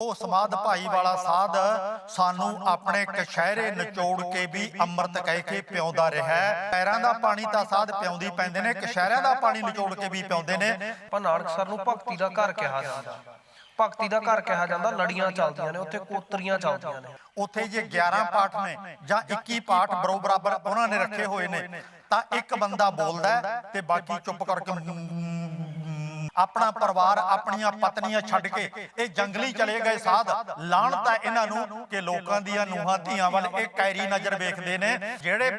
ਉਹ ਸਮਾਧ ਭਾਈ ਵਾਲਾ ਸਾਧ ਸਾਨੂੰ ਆਪਣੇ ਕਸ਼ਹਿਰੇ ਨਿਚੋੜ ਕੇ ਵੀ ਅੰਮ੍ਰਿਤ ਕਹਿ ਕੇ ਪਿਉਂਦਾ ਰਿਹਾ। ਪੈਰਾਂ ਦਾ ਪਾਣੀ ਤਾਂ ਸਾਧ ਪਿਉਂਦੀ ਪੈਂਦੇ ਨੇ ਕਸ਼ਹਿਰਿਆਂ ਦਾ ਪਾਣੀ ਨਿਚੋੜ ਕੇ ਵੀ ਪਿਉਂਦੇ ਨੇ। ਪਰ ਨਾਨਕਸਰ ਨੂੰ ਭਗਤੀ ਦਾ ਘਰ ਕਿਹਾ ਜਾਂਦਾ। ਭਗਤੀ ਦਾ ਘਰ ਕਿਹਾ ਜਾਂਦਾ ਲੜੀਆਂ ਚੱਲਦੀਆਂ ਨੇ ਉੱਥੇ ਕੋਤਰੀਆਂ ਚੱਲਦੀਆਂ ਨੇ। ਉੱਥੇ ਜੇ 11 ਪਾਠ ਨੇ ਜਾਂ 21 ਪਾਠ ਬਰੋ ਬਰਾਬਰ ਉਹਨਾਂ ਨੇ ਰੱਖੇ ਹੋਏ ਨੇ। ਤਾਂ ਇੱਕ ਬੰਦਾ ਬੋਲਦਾ ਤੇ ਬਾਕੀ ਚੁੱਪ ਕਰਕੇ ਆਪਣਾ ਪਰਿਵਾਰ ਆਪਣੀਆਂ ਪਤਨੀਆਂ ਛੱਡ ਕੇ ਇਹ ਜੰਗਲੀ ਚਲੇ ਗਏ ਸਾਧ। ਲਾਣਤਾ ਇਹਨਾਂ ਨੂੰ ਕਿ ਲੋਕਾਂ ਦੀਆਂ ਨੂਹਾਂ ਧੀਆਂ ਵੱਲ ਇਹ ਕੈਰੀ ਨਜ਼ਰ ਵੇਖਦੇ ਨੇ ਜਿਹੜੇ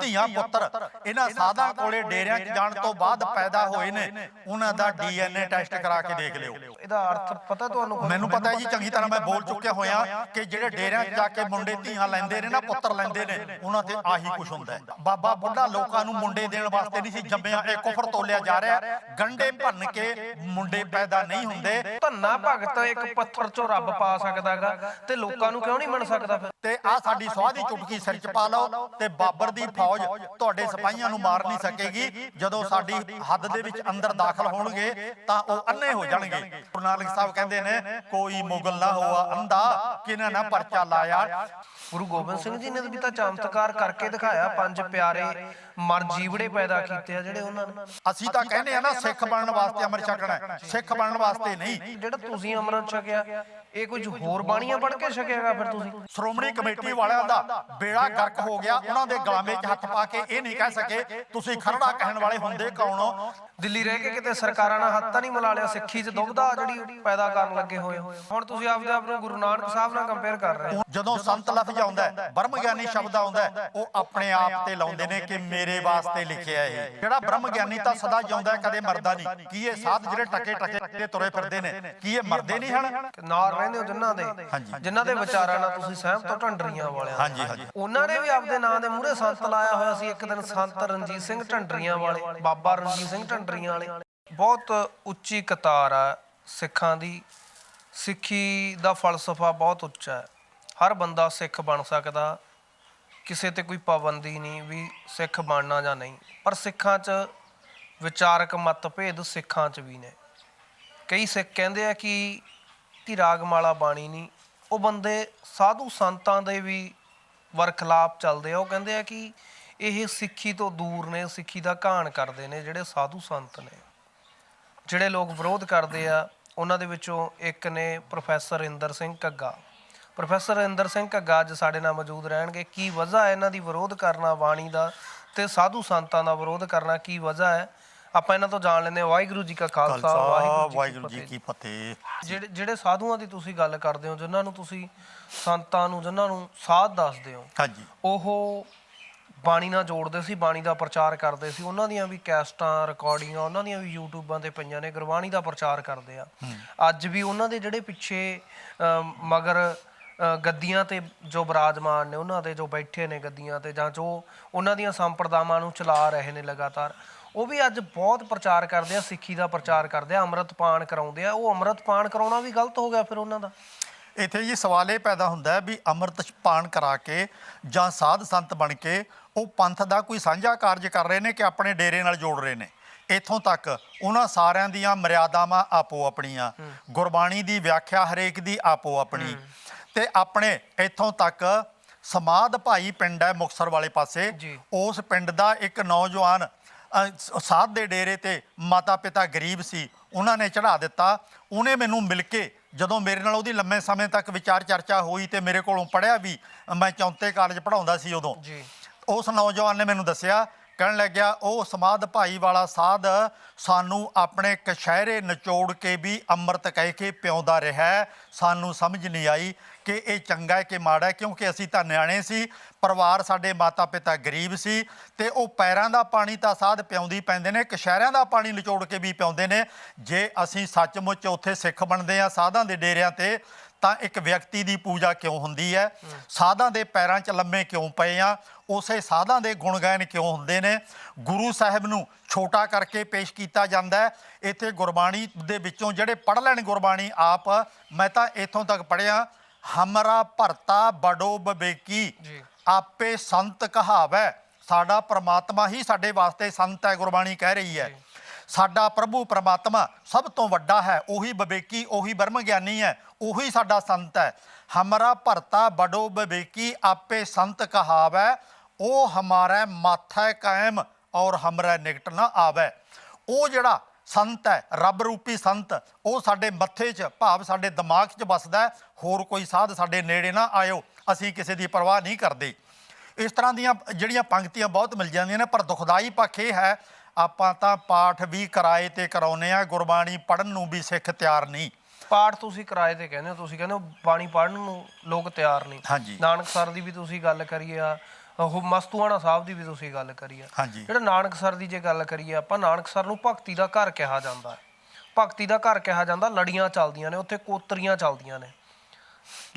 ਧੀਆਂ ਪੁੱਤਰ ਇਹਨਾਂ ਸਾਧਾਂ ਕੋਲੇ ਡੇਰਿਆਂ 'ਚ ਜਾਣ ਤੋਂ ਬਾਅਦ ਪੈਦਾ ਹੋਏ ਨੇ ਉਹਨਾਂ ਦਾ ਡੀਐਨਏ ਟੈਸਟ ਕਰਾ ਕੇ ਦੇਖ ਲਿਓ। ਇਹਦਾ ਅਰਥ ਪਤਾ ਤੁਹਾਨੂੰ ਮੈਨੂੰ ਪਤਾ ਹੈ ਜੀ ਚੰਗੀ ਤਰ੍ਹਾਂ ਮੈਂ ਬੋਲ ਚੁੱਕਿਆ ਹੋਇਆ ਕਿ ਜਿਹੜੇ ਡੇਰਿਆਂ 'ਚ ਜਾ ਕੇ ਮੁੰਡੇ ਧੀਆਂ ਲੈਂਦੇ ਨੇ ਨਾ ਪੁੱਤਰ ਲੈਂਦੇ ਨੇ ਉਹਨਾਂ ਤੇ ਆਹੀ ਕੁਝ ਹੁੰਦਾ ਹੈ। ਬਾਬਾ ਬੁੱਢਾ ਲੋਕਾਂ ਨੂੰ ਮੁੰਡੇ ਦੇਣ ਵਾਸਤੇ ਨਹੀਂ ਸੀ ਜੰਮਿਆ ਇਹ ਕੁਫਰ ਤੋਲਿਆ ਜਾ ਰਿਹਾ। ਗੰਡੇ ਭੰਨ ਕੇ ਮੁੰਡੇ ਪੈਦਾ ਨਹੀਂ ਹੁੰਦੇ ਧੰਨਾ ਭਗਤ ਇੱਕ ਪੱਥਰ ਚੋਂ ਰੱਬ ਪਾ ਸਕਦਾਗਾ ਤੇ ਲੋਕਾਂ ਨੂੰ ਕਿਉਂ ਨਹੀਂ ਮੰਨ ਸਕਦਾ ਫਿਰ? ਤੇ ਆ ਸਾਡੀ ਸਵਾਹ ਦੀ ਚੁਟਕੀ ਸਿਰ 'ਚ ਪਾ ਲਓ ਤੇ ਬਾਬਰ ਦੀ ਫੌਜ ਤੁਹਾਡੇ ਸਿਪਾਹੀਆਂ ਨੂੰ ਮਾਰ ਨਹੀਂ ਸਕੇਗੀ। ਜਦੋਂ ਸਾਡੀ ਹੱਦ ਦੇ ਵਿੱਚ ਅੰਦਰ ਦਾਖਲ ਹੋਣਗੇ ਤਾਂ ਉਹ ਅੰਨੇ ਹੋ ਜਾਣਗੇ। ਗੁਰੂ ਨਾਨਕ ਸਾਹਿਬ ਕਹਿੰਦੇ ਨੇ ਕੋਈ ਮੁਗਲ ਨਾ ਹੋਆ ਅੰਧਾ ਕਿਨੇ ਨਾ ਪਰਚਾ ਲਾਇਆ? ਗੁਰੂ ਗੋਬਿੰਦ ਸਿੰਘ ਜੀ ਨੇ ਵੀ ਤਾਂ ਚਮਤਕਾਰ ਕਰਕੇ ਦਿਖਾਇਆ ਪੰਜ ਪਿਆਰੇ ਮਰ ਜੀਵੜੇ ਪੈਦਾ ਕੀਤੇ ਆ ਜਿਹੜੇ ਉਹਨਾਂ ਨੇ। ਅਸੀਂ ਤਾਂ ਕਹਿੰਦੇ ਆ ਨਾ ਸਿੱਖ ਬਣਨ ਵਾਸਤੇ ਅਮਰ ਛਕਣਾ ਹੈ, ਸਿੱਖ ਬਣਨ ਵਾਸਤੇ ਨਹੀਂ। ਜਿਹੜਾ ਤੁਸੀਂ ਅੰਮ੍ਰਿਤ ਛਕਿਆ ਇਹ ਕੁਝ ਹੋਰ ਬਾਣੀਆਂ ਪੜ੍ਹ ਕੇ ਛਕਿਆਗਾ ਫਿਰ ਤੁਸੀਂ? ਸ਼੍ਰੋਮਣੀ ਕਮੇਟੀ ਵਾਲਿਆਂ ਦਾ ਬੇੜਾ ਗਰਕ ਹੋ ਗਿਆ। ਉਹਨਾਂ ਦੇ ਗਲਾਮੇ 'ਚ ਹੱਥ ਪਾ ਕੇ ਇਹ ਨਹੀਂ ਕਹਿ ਸਕੇ ਤੁਸੀਂ ਖਰੜਾ ਕਹਿਣ ਵਾਲੇ ਹੁੰਦੇ ਕੌਣ ਹੋ? ਦਿੱਲੀ ਰਹਿ ਕੇ ਕਿਤੇ ਸਰਕਾਰਾਂ ਨਾਲ ਹੱਥ ਤਾਂ ਨਹੀਂ ਮਿਲਾ ਲਿਆ ਸਿੱਖੀ 'ਚ ਦੁਬਦਾ ਜਿਹੜੀ ਪੈਦਾ ਕਰਨ ਲੱਗੇ ਹੋਏ। ਹੁਣ ਤੁਸੀਂ ਆਪਦੇ ਆਪ ਨੂੰ ਗੁਰੂ ਨਾਨਕ ਸਾਹਿਬ ਨਾਲ ਕੰਪੇਅਰ ਕਰ ਰਹੇ ਹੋ ਜਦੋਂ ਸੰਤ ਲਫ਼ਜ਼ ਆਉਂਦਾ ਬ੍ਰਹਮ ਗਿਆਨੀ ਸ਼ਬਦ ਆਉਂਦਾ ਉਹ ਆਪਣੇ ਆਪ ਤੇ ਲਾਉਂਦੇ ਨੇ ਕਿ ਮੇਰੇ ਵਾਸਤੇ ਲਿਖਿਆ ਇਹ ਜਿਹੜਾ ਬ੍ਰਹਮ ਗਿਆਨੀ ਤਾਂ ਸਦਾ ਜਿਉਂਦਾ ਕਦੇ ਮਰਦਾ ਨਹੀਂ ਕੀ ਇਹ ਸਾਧ ਜਿਹੜੇ ਟਕੇ ਟਕੇ ਟਕੇ ਤੁਰੇ ਫਿਰਦੇ ਨੇ ਕੀ ਇਹ ਮਰਦੇ ਨਹੀਂ ਹਨ ਨਾਲ ਰਹਿੰਦੇ ਹੋ ਜਿਨ੍ਹਾਂ ਦੇ। ਜਿਨ੍ਹਾਂ ਦੇ ਵਿਚਾਰਾਂ ਨਾਲ ਤੁਸੀਂ ਸਹਿਮਤ ਹੋ ਢੰਡਰੀਆਂ ਵਾਲਿਆਂ ਹਾਂਜੀ। ਹਾਂਜੀ। ਉਹਨਾਂ ਨੇ ਵੀ ਆਪਦੇ ਨਾਂ ਦੇ ਮੂਹਰੇ ਸੰਤ ਲਾਇਆ ਹੋਇਆ ਸੀ ਇੱਕ ਦਿਨ ਸੰਤ ਰਣਜੀਤ ਸਿੰਘ ਢੰਡਰੀਆਂ ਵਾਲੇ ਬਾਬਾ ਰਣਜੀਤ ਸਿੰਘ ਢੰਡਰੀਆਂ ਵਾਲੇ। ਬਹੁਤ ਉੱਚੀ ਕਤਾਰ ਆ ਸਿੱਖਾਂ ਦੀ। ਸਿੱਖੀ ਦਾ ਫਲਸਫਾ ਬਹੁਤ ਉੱਚਾ ਹੈ। ਹਰ ਬੰਦਾ ਸਿੱਖ ਬਣ ਸਕਦਾ। ਕਿਸੇ ਤੇ ਕੋਈ ਪਾਬੰਦੀ ਨਹੀਂ ਵੀ ਸਿੱਖ ਬਣਨਾ ਜਾਂ ਨਹੀਂ। ਪਰ ਸਿੱਖਾਂ 'ਚ ਵਿਚਾਰਕ ਮਤਭੇਦ ਸਿੱਖਾਂ 'ਚ ਵੀ ਨੇ। ਕਈ ਸਿੱਖ ਕਹਿੰਦੇ ਆ ਕਿ ਕਿ ਰਾਗਮਾਲਾ ਬਾਣੀ ਨਹੀਂ ਉਹ ਬੰਦੇ ਸਾਧੂ ਸੰਤਾਂ ਦੇ ਵੀ ਵਰਖਲਾਪ ਚੱਲਦੇ ਆ। ਉਹ ਕਹਿੰਦੇ ਆ ਕਿ ਇਹ ਸਿੱਖੀ ਤੋਂ ਦੂਰ ਨੇ ਸਿੱਖੀ ਦਾ ਘਾਣ ਕਰਦੇ ਨੇ ਜਿਹੜੇ ਸਾਧੂ ਸੰਤ ਨੇ। ਜਿਹੜੇ ਲੋਕ ਵਿਰੋਧ ਕਰਦੇ ਆ ਉਹਨਾਂ ਦੇ ਵਿੱਚੋਂ ਇੱਕ ਨੇ ਪ੍ਰੋਫੈਸਰ ਇੰਦਰ ਸਿੰਘ ਕੱਗਾ ਪ੍ਰੋਫੈਸਰ ਇੰਦਰ ਸਿੰਘ ਕੱਗਾ ਅੱਜ ਸਾਡੇ ਨਾਲ ਮੌਜੂਦ ਰਹਿਣਗੇ। ਕੀ ਵਜ੍ਹਾ ਹੈ ਇਹਨਾਂ ਦੀ ਵਿਰੋਧ ਕਰਨਾ ਬਾਣੀ ਦਾ ਤੇ ਸਾਧੂ ਸੰਤਾਂ ਦਾ ਵਿਰੋਧ ਕਰਨਾ ਕੀ ਵਜ੍ਹਾ ਹੈ? ਆਪਾਂ ਇਹਨਾਂ ਤੋਂ ਜਾਣ ਲੈਂਦੇ ਹਾਂ। ਵਾਹਿਗੁਰੂ ਜੀ ਕਾ ਖਾਲਸਾ ਵਾਹਿਗੁਰੂ ਜੀ। ਕੀ ਫਤਿਹ। ਜਿਹੜੇ ਜਿਹੜੇ ਸਾਧੂਆਂ ਦੀ ਤੁਸੀਂ ਗੱਲ ਕਰਦੇ ਹੋ ਜਿਨ੍ਹਾਂ ਨੂੰ ਤੁਸੀਂ ਸੰਤਾਂ ਨੂੰ ਜਿਨ੍ਹਾਂ ਨੂੰ ਸਾਧ ਦੱਸਦੇ ਹੋ ਹਾਂਜੀ। ਉਹ ਬਾਣੀ ਨਾਲ ਜੋੜਦੇ ਸੀ ਬਾਣੀ ਦਾ ਪ੍ਰਚਾਰ ਕਰਦੇ ਸੀ। ਉਹਨਾਂ ਦੀਆਂ ਵੀ ਕੈਸਟਾਂ ਰਿਕਾਰਡਿੰਗਾਂ ਉਹਨਾਂ ਦੀਆਂ ਵੀ ਯੂਟਿਊਬਾਂ ਤੇ ਪਈਆਂ ਨੇ ਗੁਰਬਾਣੀ ਦਾ ਪ੍ਰਚਾਰ ਕਰਦੇ ਆ। ਅੱਜ ਵੀ ਉਹਨਾਂ ਦੇ ਜਿਹੜੇ ਪਿੱਛੇ ਮਗਰ ਗੱਦੀਆਂ ਤੇ ਜੋ ਬਿਰਾਜਮਾਨ ਨੇ ਉਹਨਾਂ ਦੇ ਜੋ ਬੈਠੇ ਨੇ ਗੱਦੀਆਂ ਤੇ ਜਾਂ ਜੋ ਉਹਨਾਂ ਦੀਆਂ ਸੰਪਰਦਾਵਾਂ ਨੂੰ ਚਲਾ ਰਹੇ ਨੇ ਲਗਾਤਾਰ ਉਹ ਵੀ ਅੱਜ ਬਹੁਤ ਪ੍ਰਚਾਰ ਕਰਦੇ ਆ ਸਿੱਖੀ ਦਾ ਪ੍ਰਚਾਰ ਕਰਦੇ ਆ ਅੰਮ੍ਰਿਤ ਪਾਨ ਕਰਾਉਂਦੇ ਆ। ਉਹ ਅੰਮ੍ਰਿਤ ਪਾਨ ਕਰਾਉਣਾ ਵੀ ਗਲਤ ਹੋ ਗਿਆ ਫਿਰ ਉਹਨਾਂ ਦਾ। ਇੱਥੇ ਜੀ ਸਵਾਲ ਇਹ ਪੈਦਾ ਹੁੰਦਾ ਹੈ ਵੀ ਅੰਮ੍ਰਿਤ ਪਾਨ ਕਰਾ ਕੇ ਜਾਂ ਸਾਧ ਸੰਤ ਬਣ ਕੇ ਉਹ ਪੰਥ ਦਾ ਕੋਈ ਸਾਂਝਾ ਕਾਰਜ ਕਰ ਰਹੇ ਨੇ ਕਿ ਆਪਣੇ ਡੇਰੇ ਨਾਲ ਜੋੜ ਰਹੇ ਨੇ। ਇੱਥੋਂ ਤੱਕ ਉਹਨਾਂ ਸਾਰਿਆਂ ਦੀਆਂ ਮਰਿਆਦਾਵਾਂ ਆਪੋ ਆਪਣੀਆਂ ਗੁਰਬਾਣੀ ਦੀ ਵਿਆਖਿਆ ਹਰੇਕ ਦੀ ਆਪੋ ਆਪਣੀ। ਤੇ ਆਪਣੇ ਇੱਥੋਂ ਤੱਕ ਸਮਾਧ ਭਾਈ ਪਿੰਡ ਹੈ ਮੁਕਸਰ ਵਾਲੇ ਪਾਸੇ। ਉਸ ਪਿੰਡ ਦਾ ਇੱਕ ਨੌਜਵਾਨ ਸਾਧ ਦੇ ਡੇਰੇ ਤੇ ਮਾਤਾ ਪਿਤਾ ਗਰੀਬ ਸੀ ਉਹਨਾਂ ਨੇ ਚੜਾ ਦਿੱਤਾ। ਉਹਨੇ ਮੈਨੂੰ ਮਿਲ ਕੇ ਜਦੋਂ ਮੇਰੇ ਨਾਲ ਉਹਦੀ ਲੰਮੇ ਸਮੇਂ ਤੱਕ ਵਿਚਾਰ ਚਰਚਾ ਹੋਈ ਤੇ ਮੇਰੇ ਕੋਲੋਂ ਪੜਿਆ ਵੀ ਮੈਂ ਚੌਂਤੇ ਕਾਲਜ ਪੜਾਉਂਦਾ ਸੀ ਉਦੋਂ। ਜੀ। ਉਸ ਨੌਜਵਾਨ ਨੇ ਮੈਨੂੰ ਦੱਸਿਆ, ਕਹਿਣ ਲੱਗਿਆ, ਉਹ ਸਮਾਧ ਭਾਈ ਵਾਲਾ ਸਾਧ ਸਾਨੂੰ ਆਪਣੇ ਕਸ਼ਹਿਰੇ ਨਿਚੋੜ ਕੇ ਵੀ ਅੰਮ੍ਰਿਤ ਕਹਿ ਕੇ ਪਿਉਂਦਾ ਰਿਹਾ ਹੈ। ਸਾਨੂੰ ਸਮਝ ਨਹੀਂ ਆਈ ਕਿ ਇਹ ਚੰਗਾ ਹੈ ਕਿ ਮਾੜਾ ਹੈ, ਕਿਉਂਕਿ ਅਸੀਂ ਤਾਂ ਨਿਆਣੇ ਸੀ, ਪਰਿਵਾਰ ਸਾਡੇ ਮਾਤਾ ਪਿਤਾ ਗਰੀਬ ਸੀ ਤੇ ਉਹ ਪੈਰਾਂ ਦਾ ਪਾਣੀ ਤਾਂ ਸਾਧ ਪਿਉਂਦੀ ਪੈਂਦੇ ਨੇ ਕਸ਼ਹਿਰਿਆਂ ਦਾ ਪਾਣੀ ਨਿਚੋੜ ਕੇ ਵੀ ਪਿਉਂਦੇ ਨੇ। ਜੇ ਅਸੀਂ ਸੱਚਮੁੱਚ ਉੱਥੇ ਸਿੱਖ ਬਣਦੇ ਆ ਸਾਧਾਂ ਦੇ ਡੇਰਿਆਂ ਤੇ, ਤਾਂ ਇੱਕ ਵਿਅਕਤੀ ਦੀ ਪੂਜਾ ਕਿਉਂ ਹੁੰਦੀ ਹੈ? ਸਾਧਾਂ ਦੇ ਪੈਰਾਂ 'ਚ ਲੰਮੇ ਕਿਉਂ ਪਏ ਆ ਉਸੇ ਸਾਧਾਂ ਦੇ ਗੁਣ ਗਾਇਨ ਕਿਉਂ ਹੁੰਦੇ ਨੇ? ਗੁਰੂ ਸਾਹਿਬ ਨੂੰ ਛੋਟਾ ਕਰਕੇ ਪੇਸ਼ ਕੀਤਾ ਜਾਂਦਾ ਹੈ। ਇੱਥੇ ਗੁਰਬਾਣੀ ਦੇ ਵਿੱਚੋਂ ਜਿਹੜੇ ਪੜ੍ਹ ਲੈਣ ਗੁਰਬਾਣੀ ਆਪ ਮੈਂ ਤਾਂ ਇੱਥੋਂ ਤੱਕ ਪੜ੍ਹਿਆ ਹਮਰਾ ਭਰਤਾ ਬੜੋ ਬਬੇਕੀ। ਆਪੇ ਸੰਤ ਕਹਾਵੈ। ਸਾਡਾ ਪ੍ਰਮਾਤਮਾ ਹੀ ਸਾਡੇ ਵਾਸਤੇ ਸੰਤ ਹੈ ਗੁਰਬਾਣੀ ਕਹਿ ਰਹੀ ਹੈ। ਸਾਡਾ ਪ੍ਰਭੂ ਪ੍ਰਮਾਤਮਾ ਸਭ ਤੋਂ ਵੱਡਾ ਹੈ ਉਹੀ ਵਿਵੇਕੀ ਉਹੀ ਬ੍ਰਹਮ ਗਿਆਨੀ ਹੈ ਉਹੀ ਸਾਡਾ ਸੰਤ ਹੈ। ਹਮਾਰਾ ਭਰਤਾ ਬੜੋ ਵਿਵੇਕੀ ਆਪੇ ਸੰਤ ਕਹਾਵੈ। ਉਹ ਹਮਾਰਾ ਮਾਥਾ ਕਾਇਮ ਔਰ ਹਮਰਾ ਨਿਕਟ ਨਾ ਆਵੈ ਉਹ ਜਿਹੜਾ ਸੰਤ ਹੈ ਰੱਬ ਰੂਪੀ ਸੰਤ ਉਹ ਸਾਡੇ ਮੱਥੇ 'ਚ ਭਾਵ ਸਾਡੇ ਦਿਮਾਗ 'ਚ ਵੱਸਦਾ ਹੈ। ਹੋਰ ਕੋਈ ਸਾਧ ਸਾਡੇ ਨੇੜੇ ਨਾ ਆਇਓ ਅਸੀਂ ਕਿਸੇ ਦੀ ਪਰਵਾਹ ਨਹੀਂ ਕਰਦੇ ਇਸ ਤਰ੍ਹਾਂ ਦੀਆਂ ਜਿਹੜੀਆਂ ਪੰਕਤੀਆਂ ਬਹੁਤ ਮਿਲ ਜਾਂਦੀਆਂ ਨੇ ਪਰ ਦੁਖਦਾਈ ਪੱਖ ਇਹ ਹੈ ਆਪਾਂ ਤਾਂ ਪਾਠ ਵੀ ਕਿਰਾਏ ਤੇ ਕਰਾਉਨੇ ਆ ਗੁਰਬਾਣੀ ਪੜਨ ਨੂੰ ਵੀ ਸਿੱਖ ਤਿਆਰ ਨਹੀਂ ਪਾਠ ਤੁਸੀਂ ਕਿਰਾਏ ਤੇ ਕਹਿੰਦੇ ਹੋ ਤੁਸੀਂ ਕਹਿੰਦੇ ਹੋ ਬਾਣੀ ਪੜਨ ਨੂੰ ਲੋਕ ਤਿਆਰ ਨਹੀਂ। ਨਾਨਕ ਸਰ ਦੀ ਵੀ ਤੁਸੀਂ ਗੱਲ ਕਰੀ ਆ ਉਹ ਮਸਤੂਆਣਾ ਸਾਹਿਬ ਦੀ ਵੀ ਤੁਸੀਂ ਗੱਲ ਕਰੀ ਆ। ਹਾਂਜੀ। ਜਿਹੜਾ ਨਾਨਕ ਸਰ ਦੀ ਜੇ ਗੱਲ ਕਰੀਏ ਆਪਾਂ ਨਾਨਕ ਸਰ ਨੂੰ ਭਗਤੀ ਦਾ ਘਰ ਕਿਹਾ ਜਾਂਦਾ ਹੈ। ਭਗਤੀ ਦਾ ਘਰ ਕਿਹਾ ਜਾਂਦਾ ਲੜੀਆਂ ਚੱਲਦੀਆਂ ਨੇ ਉੱਥੇ ਕੋਤਰੀਆਂ ਚੱਲਦੀਆਂ ਨੇ।